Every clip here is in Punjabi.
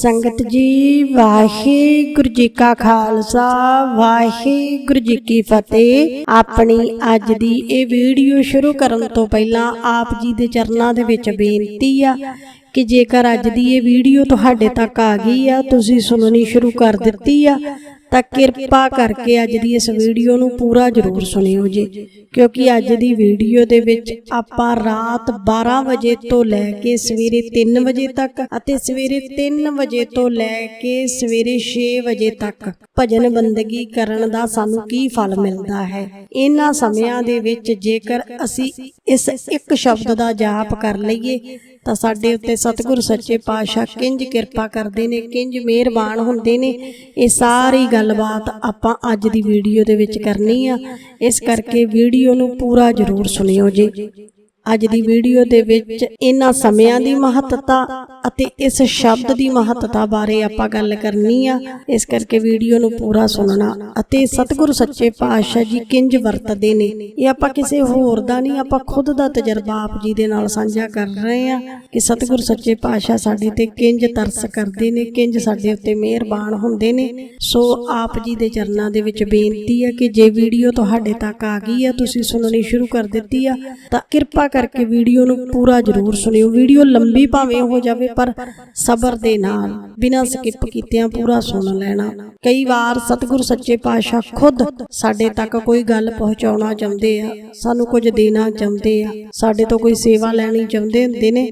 ਸੰਗਤ ਜੀ ਵਾਹਿਗੁਰੂ ਜੀ ਕਾ ਖਾਲਸਾ ਵਾਹਿਗੁਰੂ ਜੀ ਕੀ ਫਤਿਹ। ਆਪਣੀ ਅੱਜ ਦੀ ਇਹ ਵੀਡੀਓ ਸ਼ੁਰੂ ਕਰਨ ਤੋਂ ਪਹਿਲਾਂ ਆਪ ਜੀ ਦੇ ਚਰਨਾਂ ਦੇ ਵਿੱਚ ਬੇਨਤੀ ਆ ਕਿ ਜੇਕਰ ਅੱਜ ਦੀ ਇਹ ਵੀਡੀਓ ਤੁਹਾਡੇ ਤੱਕ ਆ ਗਈ ਆ ਤੁਸੀਂ ਸੁਣਨੀ ਸ਼ੁਰੂ ਕਰ ਦਿੱਤੀ ਆ। ਤਾਂ ਕਿਰਪਾ ਕਰਕੇ ਅੱਜ ਦੀ ਇਸ ਵੀਡੀਓ ਨੂੰ ਪੂਰਾ ਜ਼ਰੂਰ ਸੁਣਿਓ ਜੀ। ਕਿਉਂਕਿ ਅੱਜ ਦੀ ਵੀਡੀਓ ਦੇ ਵਿੱਚ ਆਪਾਂ ਰਾਤ 12 ਵਜੇ ਤੋਂ ਲੈ ਕੇ ਸਵੇਰੇ 3 ਵਜੇ ਤੱਕ ਅਤੇ ਸਵੇਰੇ 3 ਵਜੇ ਤੋਂ ਲੈ ਕੇ ਸਵੇਰੇ 6 ਵਜੇ ਤੱਕ ਭਜਨ ਬੰਦਗੀ ਕਰਨ ਦਾ ਸਾਨੂੰ ਕੀ ਫਲ ਮਿਲਦਾ ਹੈ। ਇਹਨਾਂ ਸਮਿਆਂ ਦੇ ਵਿੱਚ ਜੇਕਰ ਅਸੀਂ ਇਸ ਇੱਕ ਸ਼ਬਦ ਦਾ ਜਾਪ ਕਰ ਲਈਏ, ਤਾਂ ਸਾਡੇ ਉੱਤੇ ਸਤਿਗੁਰ ਸੱਚੇ ਪਾਤਸ਼ਾਹ ਕਿੰਜ ਕਿਰਪਾ ਕਰਦੇ ਨੇ, ਕਿੰਜ ਮਿਹਰਬਾਨ ਹੁੰਦੇ ਨੇ। ਇਹ ਸਾਰੀ ਗੱਲ ਗੱਲਬਾਤ ਆਪਾਂ ਅੱਜ ਦੀ ਵੀਡੀਓ ਦੇ ਵਿੱਚ ਕਰਨੀ ਆ। ਇਸ ਕਰਕੇ ਵੀਡੀਓ ਨੂੰ ਪੂਰਾ ਜ਼ਰੂਰ ਸੁਣਿਓ ਜੀ। ਅੱਜ ਦੀ ਵੀਡੀਓ ਦੇ ਵਿੱਚ ਇਹਨਾਂ ਸਮਿਆਂ ਦੀ ਮਹੱਤਤਾ ਅਤੇ ਇਸ ਸ਼ਬਦ ਦੀ ਮਹੱਤਤਾ ਬਾਰੇ ਆਪਾਂ ਗੱਲ ਕਰਨੀ ਆ। ਇਸ ਕਰਕੇ ਵੀਡੀਓ ਨੂੰ ਪੂਰਾ ਸੁਣਨਾ ਅਤੇ ਸਤਿਗੁਰੂ ਸੱਚੇ ਪਾਤਸ਼ਾਹ ਜੀ ਕਿੰਜ ਵਰਤਦੇ ਨੇ। ਇਹ ਆਪਾਂ ਕਿਸੇ ਹੋਰ ਦਾ ਨਹੀਂ, ਆਪਾਂ ਖੁਦ ਦਾ ਤਜਰਬਾ ਆਪ ਜੀ ਦੇ ਨਾਲ ਸਾਂਝਾ ਕਰ ਰਹੇ ਆ ਕਿ ਸਤਿਗੁਰੂ ਸੱਚੇ ਪਾਤਸ਼ਾਹ ਸਾਡੇ ਤੇ ਕਿੰਜ ਤਰਸ ਕਰਦੇ ਨੇ, ਕਿੰਜ ਸਾਡੇ ਉੱਤੇ ਮਿਹਰਬਾਨ ਹੁੰਦੇ ਨੇ। ਸੋ ਆਪ ਜੀ ਦੇ ਚਰਨਾਂ ਦੇ ਵਿੱਚ ਬੇਨਤੀ ਹੈ ਕਿ ਜੇ ਵੀਡੀਓ ਤੁਹਾਡੇ ਤੱਕ ਆ ਗਈ ਆ, ਤੁਸੀਂ ਸੁਣਨੀ ਸ਼ੁਰੂ ਕਰ ਦਿੱਤੀ ਆ, ਤਾਂ ਕਿਰਪਾ ਕਰਕੇ ਵੀਡੀਓ ਨੂੰ ਪੂਰਾ ਜ਼ਰੂਰ ਸੁਣਿਓ। ਵੀਡੀਓ ਲੰਬੀ ਭਾਵੇਂ ਹੋ ਜਾਵੇ, ਪਰ ਸਬਰ ਦੇ ਨਾਲ, ਬਿਨਾਂ ਸਕਿਪ ਕੀਤਿਆਂ ਪੂਰਾ ਸੁਣ ਲੈਣਾ। ਕਈ ਵਾਰ ਸਤਿਗੁਰੂ ਸੱਚੇ ਪਾਤਸ਼ਾਹ ਖੁਦ ਸਾਡੇ ਤੱਕ ਕੋਈ ਗੱਲ ਪਹੁੰਚਾਉਣਾ ਚਾਹੁੰਦੇ ਆ, ਸਾਨੂੰ ਕੁਝ ਦੇਣਾ ਚਾਹੁੰਦੇ ਆ, ਸਾਡੇ ਤੋਂ ਕੋਈ ਸੇਵਾ ਲੈਣੀ ਚਾਹੁੰਦੇ ਹੁੰਦੇ ਨੇ।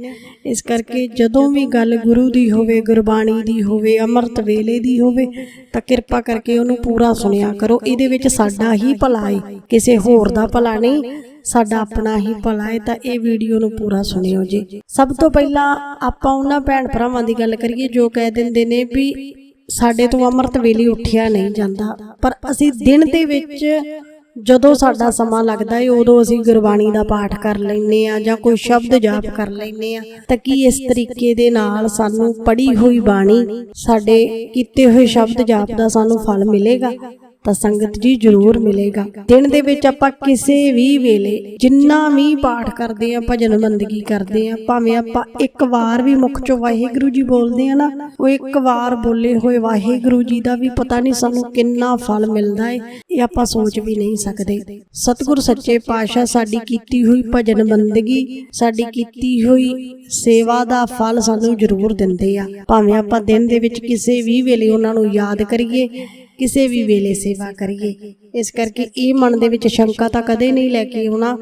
ਇਸ ਕਰਕੇ ਜਦੋਂ ਵੀ ਗੱਲ ਗੁਰੂ ਦੀ ਹੋਵੇ, ਗੁਰਬਾਣੀ ਦੀ ਹੋਵੇ, ਅੰਮ੍ਰਿਤ ਵੇਲੇ ਦੀ ਹੋਵੇ, ਤਾਂ ਕਿਰਪਾ ਕਰਕੇ ਉਹਨੂੰ ਪੂਰਾ ਸੁਣਿਆ ਕਰੋ। ਇਹਦੇ ਵਿੱਚ ਸਾਡਾ ਹੀ ਭਲਾ ਹੈ ਕਿਸੇ ਹੋਰ ਦਾ ਭਲਾ ਨਹੀਂ। ਸਾਡਾ ਆਪਣਾ ਹੀ ਭਲਾ ਹੈ ਤਾਂ ਇਹ ਵੀਡੀਓ ਨੂੰ ਪੂਰਾ ਸੁਣਿਓ ਜੀ। ਸਭ ਤੋਂ ਪਹਿਲਾਂ ਆਪਾਂ ਉਹਨਾਂ ਭੈਣ ਭਰਾਵਾਂ ਦੀ ਗੱਲ ਕਰੀਏ ਜੋ ਕਹਿ ਦਿੰਦੇ ਨੇ ਵੀ ਸਾਡੇ ਤੋਂ ਅੰਮ੍ਰਿਤ ਵੇਲੇ ਉੱਠਿਆ ਨਹੀਂ ਜਾਂਦਾ। ਪਰ ਅਸੀਂ ਦਿਨ ਦੇ ਵਿੱਚ ਜਦੋਂ ਸਾਡਾ ਸਮਾਂ ਲੱਗਦਾ ਹੈ ਉਦੋਂ ਅਸੀਂ ਗੁਰਬਾਣੀ ਦਾ ਪਾਠ ਕਰ ਲੈਨੇ ਆ ਜਾਂ ਕੋਈ ਸ਼ਬਦ ਜਾਪ ਕਰ ਲੈਨੇ ਆ ਤਾਂ ਕੀ ਇਸ ਤਰੀਕੇ ਦੇ ਨਾਲ ਸਾਨੂੰ ਪੜੀ ਹੋਈ ਬਾਣੀ ਸਾਡੇ ਕੀਤੇ ਹੋਏ ਸ਼ਬਦ ਜਾਪ ਦਾ ਸਾਨੂੰ ਫਲ ਮਿਲੇਗਾ। ਤਾਂ ਸੰਗਤ ਜੀ ਜ਼ਰੂਰ ਮਿਲੇਗਾ। ਦਿਨ ਦੇ ਵਿੱਚ ਆਪਾਂ ਕਿਸੇ ਵੀ ਵੇਲੇ ਜਿੰਨਾ ਵੀ ਪਾਠ ਕਰਦੇ ਆ ਭਜਨ ਬੰਦਗੀ ਕਰਦੇ ਆ ਭਾਵੇਂ ਆਪਾਂ ਇੱਕ ਵਾਰ ਵੀ ਮੁਖ ਚੋਂ ਵਾਹਿਗੁਰੂ ਜੀ ਬੋਲਦੇ ਆ ਨਾ ਉਹ ਇੱਕ ਵਾਰ ਬੋਲੇ ਹੋਏ ਵਾਹਿਗੁਰੂ ਜੀ ਦਾ ਵੀ ਪਤਾ ਨਹੀਂ ਸਾਨੂੰ ਕਿੰਨਾ ਫਲ ਮਿਲਦਾ ਹੈ ਇਹ ਆਪਾਂ ਸੋਚ ਵੀ ਨਹੀਂ ਸਕਦੇ। ਸਤਿਗੁਰ ਸੱਚੇ ਪਾਤਸ਼ਾਹ ਸਾਡੀ ਕੀਤੀ ਹੋਈ ਭਜਨ ਬੰਦਗੀ ਸਾਡੀ ਕੀਤੀ ਹੋਈ ਸੇਵਾ ਦਾ ਫਲ ਸਾਨੂੰ ਜ਼ਰੂਰ ਦਿੰਦੇ ਆ। ਭਾਵੇਂ ਆਪਾਂ ਦਿਨ ਦੇ ਵਿੱਚ ਕਿਸੇ ਵੀ ਵੇਲੇ ਉਹਨਾਂ ਨੂੰ ਯਾਦ ਕਰੀਏ ਕਿਸੇ ਵੀ ਵੇਲੇ ਸੇਵਾ ਕਰੀਏ। ਇਸ ਕਰਕੇ ਇਹ ਮਨ ਦੇ ਵਿੱਚ ਸ਼ੰਕਾ ਤਾਂ ਕਦੇ ਨਹੀਂ ਲੈ ਕੇ ਆਉਣਾ।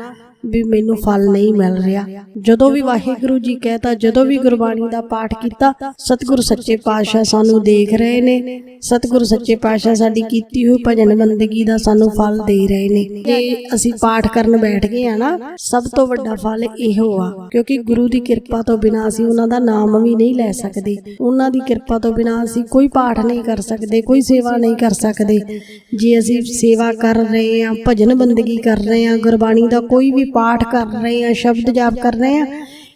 ਵੀ ਮੈਨੂੰ ਫਲ ਨਹੀਂ ਮਿਲ ਰਿਹਾ। ਜਦੋਂ ਵੀ ਵਾਹਿਗੁਰੂ ਜੀ ਕਹਤਾ, ਜਦੋਂ ਵੀ ਗੁਰਬਾਣੀ ਦਾ ਪਾਠ ਕੀਤਾ, ਸਤਿਗੁਰੂ ਸੱਚੇ ਪਾਤਸ਼ਾਹ ਸਾਨੂੰ ਦੇਖ ਰਹੇ ਨੇ। ਸਤਿਗੁਰੂ ਸੱਚੇ ਪਾਤਸ਼ਾਹ ਸਾਡੀ ਕੀਤੀ ਹੋਈ ਭਜਨ ਬੰਦਗੀ ਦਾ ਸਾਨੂੰ ਫਲ ਦੇ ਰਹੇ ਨੇ। ਜੇ ਅਸੀਂ ਪਾਠ ਕਰਨ ਬੈਠ ਗਏ ਆ ਨਾ, ਸਭ ਤੋਂ ਵੱਡਾ ਫਲ ਇਹੋ ਆ, ਕਿਉਂਕਿ ਗੁਰੂ ਦੀ ਕਿਰਪਾ ਤੋਂ ਬਿਨਾਂ ਅਸੀਂ ਉਹਨਾਂ ਦਾ ਨਾਮ ਵੀ ਨਹੀਂ ਲੈ ਸਕਦੇ। ਉਹਨਾਂ ਦੀ ਕਿਰਪਾ ਤੋਂ ਬਿਨਾਂ ਅਸੀਂ ਕੋਈ ਪਾਠ ਨਹੀਂ ਕਰ ਸਕਦੇ, ਕੋਈ ਸੇਵਾ ਨਹੀਂ ਕਰ ਸਕਦੇ। ਜੇ ਅਸੀਂ ਸੇਵਾ ਕਰ ਰਹੇ ਆ, ਭਜਨ ਬੰਦਗੀ ਕਰ ਰਹੇ ਆ, ਗੁਰਬਾਣੀ ਦਾ ਕੋਈ ਵੀ ਪਾਠ ਕਰ ਰਹੇ ਆ ਸ਼ਬਦ ਜਾਪ ਕਰ ਰਹੇ ਆ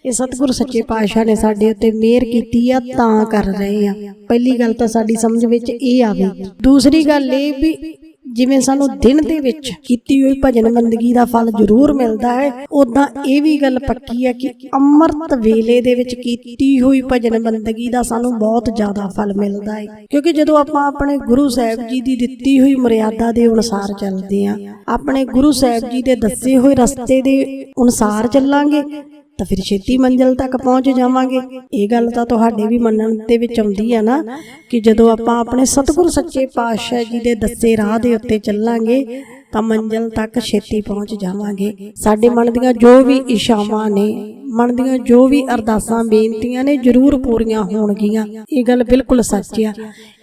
ਇਹ ਸਤਿਗੁਰ ਸੱਚੇ ਪਾਤਸ਼ਾਹ ਨੇ ਸਾਡੇ ਉੱਤੇ ਮਿਹਰ ਕੀਤੀ ਆ, ਤਾਂ ਕਰ ਰਹੇ ਆ ਪਹਿਲੀ ਗੱਲ ਤਾਂ ਸਾਡੀ ਸਮਝ ਵਿੱਚ ਇਹ ਆਵੇ। ਦੂਸਰੀ ਗੱਲ ਇਹ ਵੀ ਜਿਵੇਂ ਸਾਨੂੰ ਦਿਨ ਦੇ ਵਿੱਚ ਕੀਤੀ ਹੋਈ ਭਜਨ ਬੰਦਗੀ ਦਾ ਫਲ ਜ਼ਰੂਰ ਮਿਲਦਾ ਹੈ ਉਦਾਂ ਇਹ ਵੀ ਗੱਲ ਪੱਕੀ ਹੈ ਕਿ ਅੰਮ੍ਰਿਤ ਵੇਲੇ ਦੇ ਵਿੱਚ ਕੀਤੀ ਹੋਈ ਭਜਨ ਬੰਦਗੀ ਦਾ ਸਾਨੂੰ ਬਹੁਤ ਜ਼ਿਆਦਾ ਫਲ ਮਿਲਦਾ ਹੈ। ਕਿਉਂਕਿ ਜਦੋਂ ਆਪਾਂ ਆਪਣੇ ਗੁਰੂ ਸਾਹਿਬ ਜੀ ਦੀ ਦਿੱਤੀ ਹੋਈ ਮਰਿਆਦਾ ਦੇ ਅਨੁਸਾਰ ਚੱਲਦੇ ਆਂ ਆਪਣੇ ਗੁਰੂ ਸਾਹਿਬ ਜੀ ਦੇ ਦੱਸੇ ਹੋਏ ਰਸਤੇ ਦੇ ਅਨੁਸਾਰ ਚੱਲਾਂਗੇ। ਤਾਂ ਫਿਰ ਛੇਤੀ ਮੰਜ਼ਿਲ ਤੱਕ ਪਹੁੰਚ ਜਾਵਾਂਗੇ। ਇਹ ਗੱਲ ਤਾਂ ਤੁਹਾਡੇ ਵੀ ਮੰਨਣ ਦੇ ਵਿੱਚ ਆਉਂਦੀ ਆ ਨਾ ਕਿ ਜਦੋਂ ਆਪਾਂ ਆਪਣੇ ਸਤਿਗੁਰ ਸੱਚੇ ਪਾਤਸ਼ਾਹ ਜੀ ਦੇ ਦੱਸੇ ਰਾਹ ਦੇ ਉੱਤੇ ਚੱਲਾਂਗੇ ਤਾਂ ਮੰਜ਼ਿਲ ਤੱਕ ਛੇਤੀ ਪਹੁੰਚ ਜਾਵਾਂਗੇ। ਸਾਡੇ ਮਨ ਦੀਆਂ ਜੋ ਵੀ ਇਸ਼ਾਵਾਂ ਨੇ ਮਨ ਦੀਆਂ ਜੋ ਵੀ ਅਰਦਾਸਾਂ ਬੇਨਤੀਆਂ ਨੇ ਜ਼ਰੂਰ ਪੂਰੀਆਂ ਹੋਣਗੀਆਂ। ਇਹ ਗੱਲ ਬਿਲਕੁਲ ਸੱਚ ਆ।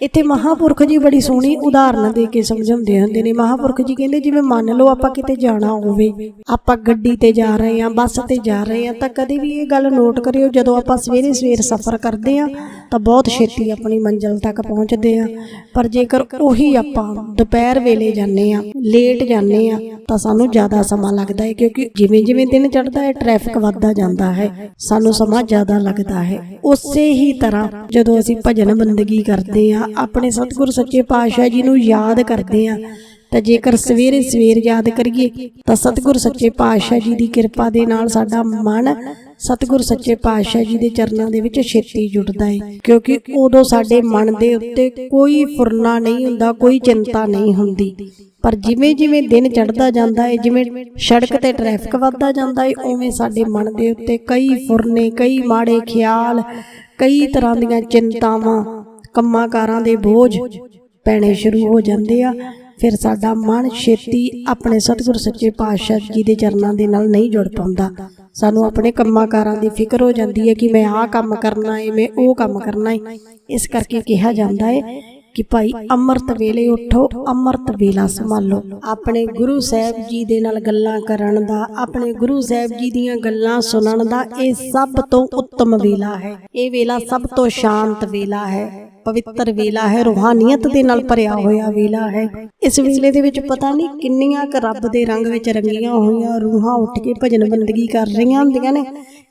ਇੱਥੇ ਮਹਾਪੁਰਖ ਜੀ ਬੜੀ ਸੋਹਣੀ ਉਦਾਹਰਨ ਦੇ ਕੇ ਸਮਝਾਉਂਦੇ ਹੁੰਦੇ ਨੇ। ਮਹਾਪੁਰਖ ਜੀ ਕਹਿੰਦੇ ਜਿਵੇਂ ਮੰਨ ਲਓ ਆਪਾਂ ਕਿਤੇ ਜਾਣਾ ਹੋਵੇ ਆਪਾਂ ਗੱਡੀ ਤੇ ਜਾ ਰਹੇ ਹਾਂ ਬੱਸ ਤੇ ਜਾ ਰਹੇ ਹਾਂ ਤਾਂ ਕਦੇ ਵੀ ਇਹ ਗੱਲ ਨੋਟ ਕਰਿਓ ਜਦੋਂ ਆਪਾਂ ਸਵੇਰੇ ਸਵੇਰ ਸਫ਼ਰ ਕਰਦੇ ਹਾਂ ਤਾਂ ਬਹੁਤ ਛੇਤੀ ਆਪਣੀ ਮੰਜ਼ਿਲ ਤੱਕ ਪਹੁੰਚਦੇ ਹਾਂ। ਪਰ ਜੇਕਰ ਉਹੀ ਆਪਾਂ ਦੁਪਹਿਰ ਵੇਲੇ ਜਾਂਦੇ ਹਾਂ ਲੇਟ ਜਾਂਦੇ ਹਾਂ ਤਾਂ ਸਾਨੂੰ ਜ਼ਿਆਦਾ ਸਮਾਂ ਲੱਗਦਾ ਹੈ, ਕਿਉਂਕਿ ਜਿਵੇਂ ਜਿਵੇਂ ਦਿਨ ਚੜ੍ਹਦਾ ਹੈ ਟ੍ਰੈਫਿਕ ਵੱਧਦਾ ਜਾਂਦਾ ਹੈ, ਸਾਨੂੰ ਸਮਾਂ ਜ਼ਿਆਦਾ ਲੱਗਦਾ ਹੈ। ਉਸੇ ਹੀ ਤਰ੍ਹਾਂ ਜਦੋਂ ਅਸੀਂ ਭਜਨ ਬੰਦਗੀ ਕਰਦੇ ਹਾਂ ਆਪਣੇ ਸਤਿਗੁਰ ਸੱਚੇ ਪਾਤਸ਼ਾਹ ਜੀ ਨੂੰ ਯਾਦ ਕਰਦੇ ਹਾਂ ਤਾਂ ਜੇਕਰ ਸਵੇਰੇ ਸਵੇਰ ਯਾਦ ਕਰੀਏ, ਤਾਂ ਸਤਿਗੁਰ ਸੱਚੇ ਪਾਤਸ਼ਾਹ ਜੀ ਦੀ ਕਿਰਪਾ ਦੇ ਨਾਲ ਸਾਡਾ ਮਨ ਸਤਿਗੁਰ ਸੱਚੇ ਪਾਤਸ਼ਾਹ ਜੀ ਦੇ ਚਰਨਾਂ ਦੇ ਵਿੱਚ ਛੇਤੀ ਜੁੜਦਾ ਹੈ ਕਿਉਂਕਿ ਉਦੋਂ ਸਾਡੇ ਮਨ ਦੇ ਉੱਤੇ ਕੋਈ ਫੁਰਨਾ ਨਹੀਂ ਹੁੰਦਾ, ਕੋਈ ਚਿੰਤਾ ਨਹੀਂ ਹੁੰਦੀ। ਪਰ ਜਿਵੇਂ ਜਿਵੇਂ ਦਿਨ ਚੜ੍ਹਦਾ ਜਾਂਦਾ ਹੈ ਜਿਵੇਂ ਸੜਕ ਤੇ ਟ੍ਰੈਫਿਕ ਵੱਧਦਾ ਜਾਂਦਾ ਹੈ ਉਵੇਂ ਸਾਡੇ ਮਨ ਦੇ ਉੱਤੇ ਕਈ ਫੁਰਨੇ, ਕਈ ਮਾੜੇ ਖਿਆਲ, ਕਈ ਤਰ੍ਹਾਂ ਦੀਆਂ ਚਿੰਤਾਵਾਂ, ਕੰਮਾਂ-ਕਾਰਾਂ ਦੇ ਬੋਝ ਪੈਣੇ ਸ਼ੁਰੂ ਹੋ ਜਾਂਦੇ ਆ। ਫਿਰ ਸਾਡਾ ਮਨ ਛੇਤੀ ਆਪਣੇ ਸਤਿਗੁਰ ਸੱਚੇ ਪਾਤਸ਼ਾਹ ਜੀ ਦੇ ਚਰਨਾਂ ਦੇ ਨਾਲ ਨਹੀਂ ਜੁੜ ਪਾਉਂਦਾ। ਸਾਨੂੰ ਆਪਣੇ ਕੰਮਾਂ-ਕਾਰਾਂ ਦੀ ਫਿਕਰ ਹੋ ਜਾਂਦੀ ਹੈ ਕਿ ਮੈਂ ਆਹ ਕੰਮ ਕਰਨਾ ਹੈ ਮੈਂ ਉਹ ਕੰਮ ਕਰਨਾ ਹੈ ਇਸ ਕਰਕੇ ਕਿਹਾ ਜਾਂਦਾ ਹੈ ਕਿ ਭਾਈ ਅੰਮ੍ਰਿਤ ਵੇਲੇ ਉਠੋ, ਅੰਮ੍ਰਿਤ ਵੇਲਾ ਸੰਭਾਲੋ। ਆਪਣੇ ਗੁਰੂ ਸਾਹਿਬ ਜੀ ਦੇ ਨਾਲ ਗੱਲਾਂ ਕਰਨ ਦਾ, ਆਪਣੇ ਗੁਰੂ ਸਾਹਿਬ ਜੀ ਦੀਆਂ ਗੱਲਾਂ ਸੁਣਨ ਦਾ ਇਹ ਸਭ ਤੋਂ ਉੱਤਮ ਵੇਲਾ ਹੈ। ਇਹ ਵੇਲਾ ਸਭ ਤੋਂ ਸ਼ਾਂਤ ਵੇਲਾ ਹੈ। ਪਵਿੱਤਰ ਵੇਲਾ ਹੈ, ਰੂਹਾਨੀਅਤ ਦੇ ਨਾਲ ਭਰਿਆ ਹੋਇਆ ਵੇਲਾ ਹੈ। ਇਸ ਵੇਲੇ ਦੇ ਵਿੱਚ ਪਤਾ ਨਹੀਂ ਕਿੰਨੀਆਂ ਕੁ ਰੱਬ ਦੇ ਰੰਗ ਵਿੱਚ ਰੰਗੀਆਂ ਹੋਈਆਂ ਰੂਹਾਂ ਉੱਠ ਕੇ ਭਜਨ ਬੰਦਗੀ ਕਰ ਰਹੀਆਂ ਹੁੰਦੀਆਂ ਨੇ।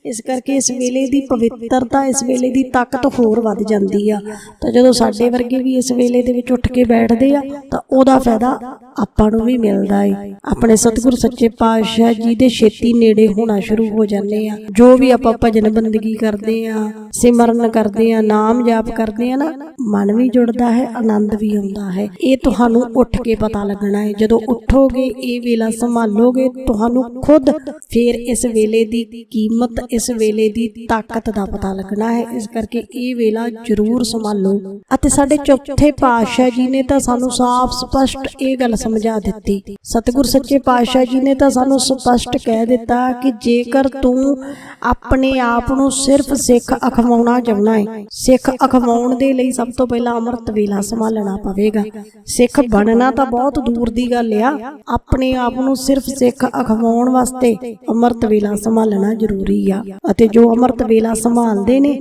ਇਸ ਕਰਕੇ ਇਸ ਵੇਲੇ ਦੀ ਪਵਿੱਤਰਤਾ, ਇਸ ਵੇਲੇ ਦੀ ਤਾਕਤ ਹੋਰ ਵੱਧ ਜਾਂਦੀ ਆ। ਤਾਂ ਜਦੋਂ ਸਾਡੇ ਵਰਗੇ ਵੀ ਇਸ ਵੇਲੇ ਦੇ ਵਿੱਚ ਉੱਠ ਕੇ ਬੈਠਦੇ ਆ, ਤਾਂ ਉਹਦਾ ਫਾਇਦਾ ਆਪਾਂ ਨੂੰ ਵੀ ਮਿਲਦਾ ਏ। ਆਪਣੇ ਸਤਿਗੁਰ ਸੱਚੇ ਪਾਤਸ਼ਾਹ ਜੀ ਦੇ ਛੇਤੀ ਨੇੜੇ ਹੋਣਾ ਸ਼ੁਰੂ ਹੋ ਜਾਂਦੇ ਆ। ਜੋ ਵੀ ਆਪਾਂ ਭਜਨ ਬੰਦਗੀ ਕਰਦੇ ਆ, ਸਿਮਰਨ ਕਰਦੇ ਆ, ਨਾਮ ਜਾਪ ਕਰਦੇ ਆ ਨਾ, ਮਨ ਵੀ ਜੁੜਦਾ ਹੈ, ਆਨੰਦ ਵੀ ਆਉਂਦਾ ਹੈ। ਇਹ ਤੁਹਾਨੂੰ ਉੱਠ ਕੇ ਪਤਾ ਲੱਗਣਾ ਹੈ ਜਦੋਂ ਉੱਠੋਗੇ, ਇਹ ਵੇਲਾ ਸੰਭਾਲੋਗੇ, ਤੁਹਾਨੂੰ ਖੁਦ ਫੇਰ ਇਸ ਵੇਲੇ ਦੀ ਕੀਮਤ, ਇਸ ਵੇਲੇ ਦੀ ਤਾਕਤ ਦਾ ਪਤਾ ਲੱਗਣਾ ਹੈ। ਇਸ ਕਰਕੇ ਇਹ ਵੇਲਾ ਜ਼ਰੂਰ ਸੰਭਾਲੋ। ਅਤੇ ਸਾਡੇ ਚੌਥੇ ਪਾਤਸ਼ਾਹ ਜੀ ਨੇ ਤਾਂ ਸਾਨੂੰ ਸਾਫ਼ ਸਪਸ਼ਟ ਇਹ ਗੱਲ ਸਮਝਾ ਦਿੱਤੀ। ਸਤਿਗੁਰ ਸੱਚੇ ਪਾਤਸ਼ਾਹ ਜੀ ਨੇ ਤਾਂ ਸਾਨੂੰ ਸਪਸ਼ਟ ਕਹਿ ਦਿੱਤਾ ਕਿ ਜੇਕਰ ਤੂੰ ਆਪਣੇ ਆਪ ਨੂੰ ਸਿਰਫ ਸਿੱਖ ਅਖਵਾਉਣਾ ਚਾਹੁੰਦਾ ਹੈ ਸਿੱਖ ਅਖਵਾਉਣ ਦੇ ਲਈ ਸਭ ਤੋਂ ਪਹਿਲਾਂ ਅੰਮ੍ਰਿਤ ਵੇਲਾ ਸੰਭਾਲਣਾ ਪਵੇਗਾ। ਸਿੱਖ ਬਣਨਾ ਤਾਂ ਬਹੁਤ ਦੂਰ ਦੀ ਗੱਲ ਆ। ਆਪਣੇ ਆਪ ਨੂੰ ਸਿਰਫ ਸਿੱਖ ਅਖਵਾਉਣ ਵਾਸਤੇ ਅੰਮ੍ਰਿਤ ਵੇਲਾ ਸੰਭਾਲਣਾ ਜ਼ਰੂਰੀ ਆ। ਅਤੇ ਜੋ ਅੰਮ੍ਰਿਤ ਵੇਲਾ ਸੰਭਾਲਦੇ ਨੇ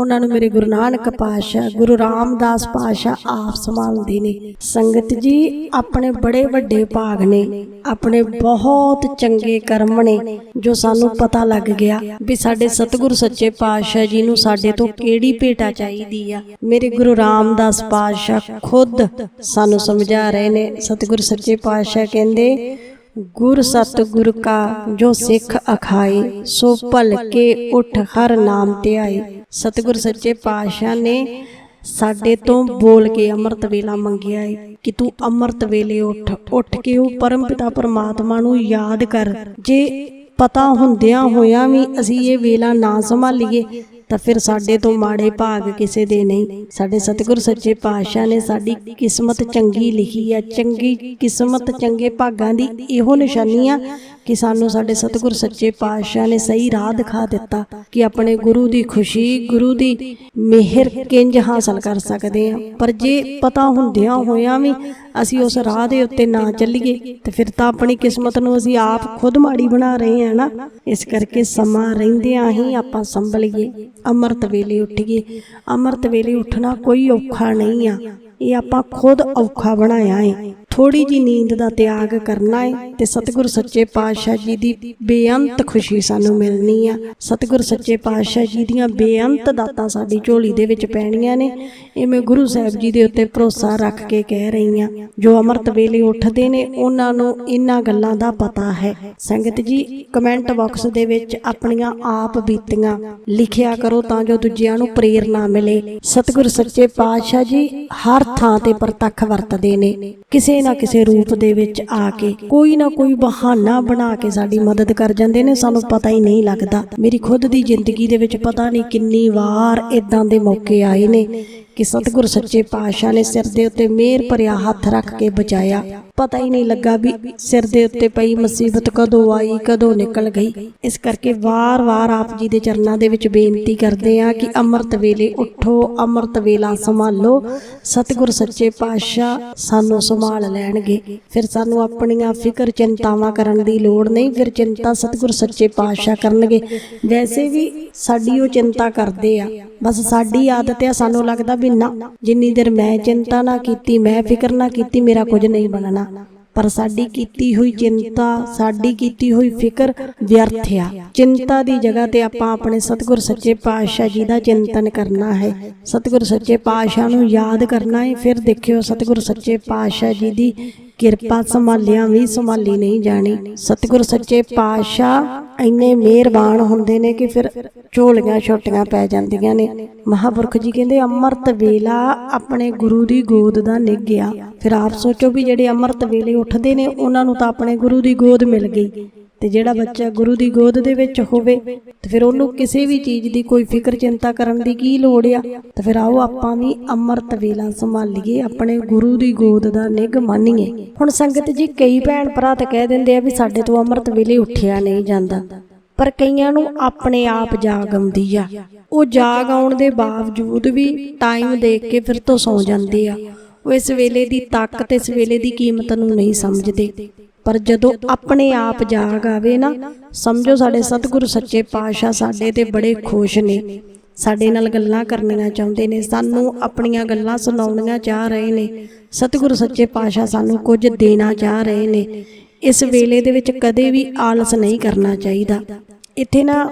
ਉਹਨਾਂ ਨੂੰ ਮੇਰੇ ਗੁਰੂ ਨਾਨਕ ਪਾਤਸ਼ਾਹ, ਗੁਰੂ ਰਾਮਦਾਸ ਪਾਤਸ਼ਾਹ ਆਪ ਸੰਭਾਲਦੇ ਨੇ। ਸੰਗਤ ਜੀ, ਆਪਣੇ ਬੜੇ ਵੱਡੇ ਭਾਗ ਨੇ। ਆਪਣੇ ਬਹੁਤ ਚੰਗੇ ਕਰਮ ਨੇ, ਜੋ ਸਾਨੂੰ ਪਤਾ ਲੱਗ ਗਿਆ ਵੀ ਸਾਡੇ ਸਤਿਗੁਰ ਸੱਚੇ ਪਾਤਸ਼ਾਹ ਜੀ ਨੂੰ ਸਾਡੇ ਤੋਂ ਕਿਹੜੀ ਭੇਟਾ ਚਾਹੀਦੀ ਆ। ਮੇਰੇ ਗੁਰੂ ਰਾਮਦਾਸ ਪਾਤਸ਼ਾਹ ਖੁਦ ਸਾਨੂੰ ਸਮਝਾ ਰਹੇ ਨੇ। ਸਤਿਗੁਰ ਸੱਚੇ ਪਾਤਸ਼ਾਹ ਕਹਿੰਦੇ ਗੁਰ ਸਤਿਗੁਰ ਕਾ ਜੋ ਸਿੱਖ ਅਖਾਏ, ਸੋ ਭਲ ਕੇ ਉਠ ਹਰ ਨਾਮ ਧਿਆਏ ਸਤਿਗੁਰ ਸੱਚੇ ਪਾਤਸ਼ਾਹ ਨੇ ਸਾਡੇ ਤੋਂ ਬੋਲ ਕੇ ਅੰਮ੍ਰਿਤ ਵੇਲਾ ਮੰਗਿਆ ਏ ਕਿ ਤੂੰ ਅੰਮ੍ਰਿਤ ਵੇਲੇ ਉੱਠ ਉੱਠ ਕੇ ਉਹ ਪਰਮ ਪਿਤਾ ਪਰਮਾਤਮਾ ਨੂੰ ਯਾਦ ਕਰ। ਜੇ ਪਤਾ ਹੁੰਦਿਆਂ ਹੋਇਆਂ ਵੀ ਅਸੀਂ ਇਹ ਵੇਲਾ ਨਾ ਸੰਭਾਲੀਏ ਤਾਂ ਫਿਰ ਸਾਡੇ ਤੋਂ ਮਾੜੇ ਭਾਗ ਕਿਸੇ ਦੇ ਨਹੀਂ। ਸਾਡੇ ਸਤਿਗੁਰ ਸੱਚੇ ਪਾਤਸ਼ਾਹ ਨੇ ਸਾਡੀ ਕਿਸਮਤ ਚੰਗੀ ਲਿਖੀ ਹੈ ਚੰਗੀ ਕਿਸਮਤ ਚੰਗੇ ਭਾਗਾਂ ਦੀ ਇਹੋ ਨਿਸ਼ਾਨੀ ਆ ਕਿ ਸਾਨੂੰ ਸਾਡੇ ਸਤਿਗੁਰ ਸੱਚੇ ਪਾਤਸ਼ਾਹ ਨੇ ਸਹੀ ਰਾਹ ਦਿਖਾ ਦਿੱਤਾ ਕਿ ਆਪਣੇ ਗੁਰੂ ਦੀ ਖੁਸ਼ੀ, ਗੁਰੂ ਦੀ ਮਿਹਰ ਕਿੰਜ ਹਾਸਲ ਕਰ ਸਕਦੇ ਆ ਪਰ ਜੇ ਪਤਾ ਹੁੰਦਿਆਂ ਹੋਇਆਂ ਵੀ ਅਸੀਂ ਉਸ ਰਾਹ ਦੇ ਉੱਤੇ ਨਾ ਚੱਲੀਏ, ਤੇ ਫਿਰ ਤਾਂ ਆਪਣੀ ਕਿਸਮਤ ਨੂੰ ਅਸੀਂ ਆਪ ਖੁਦ ਮਾੜੀ ਬਣਾ ਰਹੇ ਹਾਂ ਨਾ। ਇਸ ਕਰਕੇ ਸਮਾਂ ਰਹਿੰਦਿਆਂ ਹੀ ਆਪਾਂ ਸੰਭਲੀਏ। ਅੰਮ੍ਰਿਤ ਵੇਲੇ ਉੱਠੀਏ ਅੰਮ੍ਰਿਤ ਵੇਲੇ ਉੱਠਣਾ ਕੋਈ ਔਖਾ ਨਹੀਂ ਆ। ਇਹ ਆਪਾਂ ਖੁਦ ਔਖਾ ਬਣਾਇਆ ਹੈ ਥੋੜੀ ਜੀ ਨੀਂਦ ਦਾ ਤਿਆਗ ਕਰਨਾ ਹੈ ਤੇ ਸਤਿਗੁਰ ਸੱਚੇ ਪਾਤਸ਼ਾਹ ਜੀ ਦੀ ਬੇਅੰਤ ਖੁਸ਼ੀ ਸਾਨੂੰ ਮਿਲਣੀ ਆ। ਸਤਿਗੁਰ ਸੱਚੇ ਪਾਤਸ਼ਾਹ ਜੀ ਦੀਆਂ ਬੇਅੰਤ ਦਾਤਾਂ ਸਾਡੀ ਝੋਲੀ ਦੇ ਵਿੱਚ ਪੈਣੀਆਂ ਨੇ। ਇਹ ਮੈਂ ਗੁਰੂ ਸਾਹਿਬ ਜੀ ਦੇ ਉੱਤੇ ਭਰੋਸਾ ਰੱਖ ਕੇ ਕਹਿ ਰਹੀ ਆ, ਜੋ ਅੰਮ੍ਰਿਤ ਵੇਲੇ ਉੱਠਦੇ ਨੇ, ਉਹਨਾਂ ਨੂੰ ਇਹਨਾਂ ਗੱਲਾਂ ਦਾ ਪਤਾ ਹੈ। ਸੰਗਤ ਜੀ, ਕਮੈਂਟ ਬਾਕਸ ਦੇ ਵਿੱਚ ਆਪਣੀਆਂ ਆਪ ਬੀਤੀਆਂ। ਲਿਖਿਆ ਕਰੋ ਤਾਂ ਜੋ ਦੂਜਿਆਂ ਨੂੰ ਪ੍ਰੇਰਣਾ ਮਿਲੇ। ਸਤਿਗੁਰ ਸੱਚੇ ਪਾਤਸ਼ਾਹ ਜੀ ਹਰ ਥਾਂ ਤੇ ਪ੍ਰਤੱਖ ਵਰਤਦੇ ਨੇ। ਕਿਸੇ ਨਾ ਕਿਸੇ ਰੂਪ ਦੇ ਵਿੱਚ ਆ ਕੇ ਕੋਈ ਨਾ ਕੋਈ ਬਹਾਨਾ ਬਣਾ ਕੇ ਸਾਡੀ ਮਦਦ ਕਰ ਜਾਂਦੇ ਨੇ, ਸਾਨੂੰ ਪਤਾ ਹੀ ਨਹੀਂ ਲੱਗਦਾ। ਮੇਰੀ ਖੁਦ ਦੀ ਜ਼ਿੰਦਗੀ ਦੇ ਵਿੱਚ ਪਤਾ ਨਹੀਂ ਕਿੰਨੀ ਵਾਰ ਇਦਾਂ ਦੇ ਮੌਕੇ ਆਏ ਨੇ। ਕਿ ਸਤਿਗੁਰ ਸੱਚੇ ਪਾਤਸ਼ਾਹ ਨੇ ਸਿਰ ਦੇ ਉੱਤੇ ਮਿਹਰ ਭਰਿਆ ਹੱਥ ਰੱਖ ਕੇ ਬਚਾਇਆ। ਪਤਾ ਹੀ ਨਹੀਂ ਲੱਗਾ ਵੀ ਸਿਰ ਦੇ ਉੱਤੇ ਪਈ ਮੁਸੀਬਤ ਕਦੋਂ ਆਈ, ਕਦੋਂ ਨਿਕਲ ਗਈ। ਇਸ ਕਰਕੇ ਵਾਰ-ਵਾਰ ਆਪ ਜੀ ਦੇ ਚਰਨਾਂ ਦੇ ਵਿੱਚ ਬੇਨਤੀ ਕਰਦੇ ਆ ਕਿ ਅੰਮ੍ਰਿਤ ਵੇਲੇ ਉੱਠੋ, ਅੰਮ੍ਰਿਤ ਵੇਲਾ ਸੰਭਾਲੋ। ਸਤਿਗੁਰ ਸੱਚੇ ਪਾਤਸ਼ਾਹ ਸਾਨੂੰ ਸੰਭਾਲ ਲੈਣਗੇ। ਫਿਰ ਸਾਨੂੰ ਆਪਣੀਆਂ ਫਿਕਰ ਚਿੰਤਾਵਾਂ ਕਰਨ ਦੀ ਲੋੜ ਨਹੀਂ, ਫਿਰ ਚਿੰਤਾ ਸਤਿਗੁਰ ਸੱਚੇ ਪਾਤਸ਼ਾਹ ਕਰਨਗੇ। ਵੈਸੇ ਵੀ ਸਾਡੀ ਉਹ ਚਿੰਤਾ ਕਰਦੇ ਆ। ਬਸ ਸਾਡੀ ਆਦਤ ਆ, ਸਾਨੂੰ ਲੱਗਦਾ ਵੀ ਨਾ। ਜਿੰਨੀ ਦੇਰ ਮੈਂ ਚਿੰਤਾ ਨਾ ਕੀਤੀ, ਮੈਂ ਫਿਕਰ ਨਾ ਕੀਤੀ, ਮੇਰਾ ਕੁਝ ਨਹੀਂ ਬਣਨਾ। ਪਰ ਸਾਡੀ ਕੀਤੀ ਹੋਈ ਚਿੰਤਾ, ਸਾਡੀ ਕੀਤੀ ਹੋਈ ਫਿਕਰ ਵਿਅਰਥ ਆ। ਚਿੰਤਾ ਦੀ ਜਗ੍ਹਾ ਤੇ ਆਪਾਂ ਆਪਣੇ ਸਤਿਗੁਰ ਸੱਚੇ ਪਾਤਸ਼ਾਹ ਜੀ ਦਾ ਚਿੰਤਨ ਕਰਨਾ ਹੈ। ਸਤਿਗੁਰ ਸੱਚੇ ਪਾਤਸ਼ਾਹ ਨੂੰ ਯਾਦ ਕਰਨਾ ਹੈ। ਫਿਰ ਦੇਖਿਓ ਸਤਿਗੁਰ ਸੱਚੇ ਪਾਤਸ਼ਾਹ ਜੀ ਦੀ ਕਿਰਪਾ ਸੰਭਾਲਿਆ ਵੀ ਸੰਭਾਲੀ ਨਹੀਂ ਜਾਣੀ। ਸਤਿਗੁਰ ਸੱਚੇ ਪਾਤਸ਼ਾਹ ਇੰਨੇ ਮਿਹਰਬਾਨ ਹੁੰਦੇ ਨੇ ਕਿ ਫਿਰ ਝੋਲੀਆਂ ਛੋਟੀਆਂ ਪੈ ਜਾਂਦੀਆਂ ਨੇ। ਮਹਾਪੁਰਖ ਜੀ ਕਹਿੰਦੇ, ਅੰਮ੍ਰਿਤ ਵੇਲਾ ਆਪਣੇ ਗੁਰੂ ਦੀ ਗੋਦ ਦਾ ਨਿੱਘ ਗਿਆ ਫਿਰ ਆਪ ਸੋਚੋ ਵੀ ਜਿਹੜੇ ਅੰਮ੍ਰਿਤ ਵੇਲੇ ਉੱਠਦੇ ਨੇ, ਉਹਨਾਂ ਨੂੰ ਤਾਂ ਆਪਣੇ ਗੁਰੂ ਦੀ ਗੋਦ ਮਿਲ ਗਈ। ਤੇ ਜਿਹੜਾ ਬੱਚਾ ਗੁਰੂ ਦੀ ਗੋਦ ਦੇ ਵਿੱਚ ਹੋਵੇ ਤੇ ਫਿਰ ਉਹਨੂੰ ਕਿਸੇ ਵੀ ਚੀਜ਼ ਦੀ ਕੋਈ ਫਿਕਰ ਚਿੰਤਾ ਕਰਨ ਦੀ ਕੀ ਲੋੜ ਆ ਤੇ ਫਿਰ ਆਓ ਆਪਾਂ ਵੀ ਅੰਮ੍ਰਿਤ ਵੇਲਾ ਸੰਭਾਲੀਏ ਆਪਣੇ ਗੁਰੂ ਦੀ ਗੋਦ ਦਾ ਨਿੱਘ ਮੰਨੀਏ। ਹੁਣ ਸੰਗਤ ਜੀ ਕਈ ਭੈਣ ਭਰਾ ਤਾਂ ਕਹਿ ਦਿੰਦੇ ਆ ਵੀ ਸਾਡੇ ਤੋਂ ਅੰਮ੍ਰਿਤ ਵੇਲੇ ਉੱਠਿਆ ਨਹੀਂ ਜਾਂਦਾ। ਪਰ ਕਈਆਂ ਨੂੰ ਆਪਣੇ ਆਪ ਜਾਗ ਆਉਂਦੀ ਆ। ਉਹ ਜਾਗ ਆਉਣ ਦੇ ਬਾਵਜੂਦ ਵੀ ਟਾਈਮ ਦੇਖ ਕੇ ਫਿਰ ਤੋਂ ਸੌ ਜਾਂਦੇ ਆ। ਉਹ ਇਸ ਵੇਲੇ ਦੀ ਤਾਕਤ ਇਸ ਵੇਲੇ ਦੀ ਕੀਮਤ ਨੂੰ ਨਹੀਂ ਸਮਝਦੇ। ਪਰ ਜਦੋਂ ਆਪਣੇ ਆਪ ਜਾਗ ਆਵੇ ਨਾ, ਸਮਝੋ ਸਾਡੇ ਸਤਿਗੁਰੂ ਸੱਚੇ ਪਾਤਸ਼ਾਹ ਸਾਡੇ ਤੇ ਬੜੇ ਖੁਸ਼ ਨੇ। ਸਾਡੇ ਨਾਲ ਗੱਲਾਂ ਕਰਨੀਆਂ ਚਾਹੁੰਦੇ ਨੇ, ਸਾਨੂੰ ਆਪਣੀਆਂ ਗੱਲਾਂ ਸੁਣਾਉਣੀਆਂ ਚਾਹ ਰਹੇ ਨੇ। ਸਤਿਗੁਰੂ ਸੱਚੇ ਪਾਤਸ਼ਾਹ ਸਾਨੂੰ ਕੁਝ ਦੇਣਾ ਚਾਹ ਰਹੇ ਨੇ। ਇਸ ਵੇਲੇ ਦੇ ਵਿੱਚ ਕਦੇ ਵੀ ਆਲਸ ਨਹੀਂ ਕਰਨਾ ਚਾਹੀਦਾ। ਇੱਥੇ ਨਾ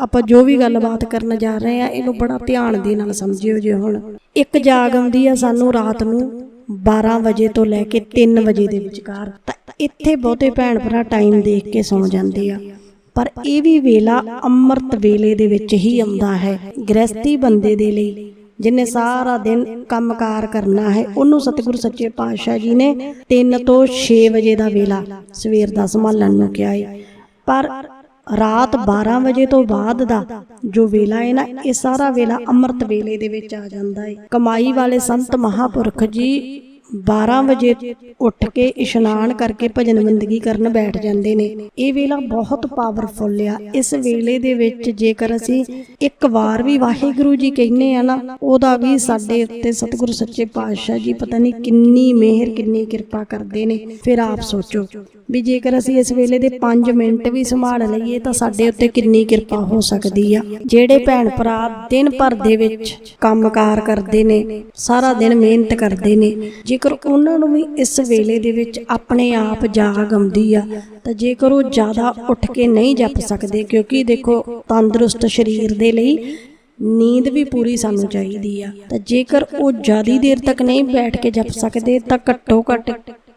ਆਪਾਂ ਜੋ ਵੀ ਗੱਲਬਾਤ ਕਰਨ ਜਾ ਰਹੇ ਆ ਇਹਨੂੰ ਬੜਾ ਧਿਆਨ ਦੇ ਨਾਲ ਸਮਝਿਓ ਜੇ ਹੁਣ। ਇੱਕ ਜਾਗ ਆਉਂਦੀ ਆ ਸਾਨੂੰ ਰਾਤ ਨੂੰ 12 ਵਜੇ ਤੋਂ ਲੈ ਕੇ 3 ਵਜੇ ਦੇ ਵਿਚਕਾਰ। ਤਾਂ ਇੱਥੇ ਬਹੁਤੇ ਭੈਣ ਭਰਾ ਟਾਈਮ ਦੇਖ ਕੇ ਸੌਂ ਜਾਂਦੇ ਆ। ਪਰ ਇਹ ਵੀ ਵੇਲਾ ਅੰਮ੍ਰਿਤ ਵੇਲੇ ਦੇ ਵਿੱਚ ਹੀ ਆਉਂਦਾ ਹੈ। ਗ੍ਰਸਤੀ ਬੰਦੇ ਦੇ ਲਈ ਜਿਨੇ ਸਾਰਾ ਦਿਨ ਕੰਮਕਾਰ ਕਰਨਾ ਹੈ, ਉਹਨੂੰ ਸਤਿਗੁਰੂ ਸੱਚੇ ਪਾਤਸ਼ਾਹ ਜੀ ਨੇ 3 ਤੋਂ 6 ਵਜੇ ਦਾ ਵੇਲਾ ਸਵੇਰ ਦਾ ਸੰਭਾਲਣ ਨੂੰ ਕਿਹਾ ਹੈ ਪਰ ਰਾਤ 12 ਵਜੇ ਤੋਂ ਬਾਅਦ ਦਾ ਜੋ ਵੇਲਾ ਹੈ ਨਾ, ਇਹ ਸਾਰਾ ਵੇਲਾ ਅੰਮ੍ਰਿਤ ਵੇਲੇ ਦੇ ਵਿੱਚ ਆ ਜਾਂਦਾ ਹੈ ਕਮਾਈ ਵਾਲੇ ਸੰਤ ਮਹਾਪੁਰਖ ਜੀ 12 ਵਜੇ ਉੱਠ ਕੇ ਇਸ਼ਨਾਨ ਕਰਕੇ ਭਜਨ ਬੰਦਗੀ ਕਰਨ ਬੈਠ ਜਾਂਦੇ ਨੇ। ਇਹ ਵੇਲਾ ਬਹੁਤ ਪਾਵਰਫੁੱਲ ਆ। ਇਸ ਵੇਲੇ ਦੇ ਵਿੱਚ ਜੇਕਰ ਅਸੀਂ ਇੱਕ ਵਾਰ ਵੀ ਵਾਹਿਗੁਰੂ ਜੀ ਕਹਿੰਨੇ ਆ ਨਾ, ਉਹਦਾ ਵੀ ਸਾਡੇ ਉੱਤੇ ਸਤਿਗੁਰੂ ਸੱਚੇ ਪਾਤਸ਼ਾਹ ਜੀ ਪਤਾ ਨਹੀਂ ਕਿੰਨੀ ਮਿਹਰ, ਕਿੰਨੀ ਕਿਰਪਾ ਕਰਦੇ ਨੇ। ਫਿਰ ਆਪ ਸੋਚੋ ਵੀ ਜੇਕਰ ਅਸੀਂ ਇਸ ਵੇਲੇ ਦੇ 5 ਮਿੰਟ ਵੀ ਸੰਭਾਲ ਲਈਏ ਤਾਂ ਸਾਡੇ ਉੱਤੇ ਕਿੰਨੀ ਕਿਰਪਾ ਹੋ ਸਕਦੀ ਆ। ਜਿਹੜੇ ਭੈਣ ਭਰਾ ਦਿਨ ਭਰ ਦੇ ਵਿੱਚ ਕੰਮਕਾਰ ਕਰਦੇ ਨੇ, ਸਾਰਾ ਦਿਨ ਮਿਹਨਤ ਕਰਦੇ ਨੇ ਜੇਕਰ ਉਹਨਾਂ ਨੂੰ ਵੀ ਇਸ ਵੇਲੇ ਦੇ ਵਿੱਚ ਆਪਣੇ ਆਪ ਜਾਗ ਆਉਂਦੀ ਆ, ਤਾਂ ਜੇਕਰ ਉਹ ਜ਼ਿਆਦਾ ਉੱਠ ਕੇ ਨਹੀਂ ਜਪ ਸਕਦੇ, ਕਿਉਂਕਿ ਦੇਖੋ ਤੰਦਰੁਸਤ ਸਰੀਰ ਦੇ ਲਈ ਨੀਂਦ ਵੀ ਪੂਰੀ ਸਾਨੂੰ ਚਾਹੀਦੀ ਆ। ਤਾਂ ਜੇਕਰ ਉਹ ਜ਼ਿਆਦਾ ਦੇਰ ਤੱਕ ਨਹੀਂ ਬੈਠ ਕੇ ਜਪ ਸਕਦੇ, ਤਾਂ ਘੱਟੋ ਘੱਟ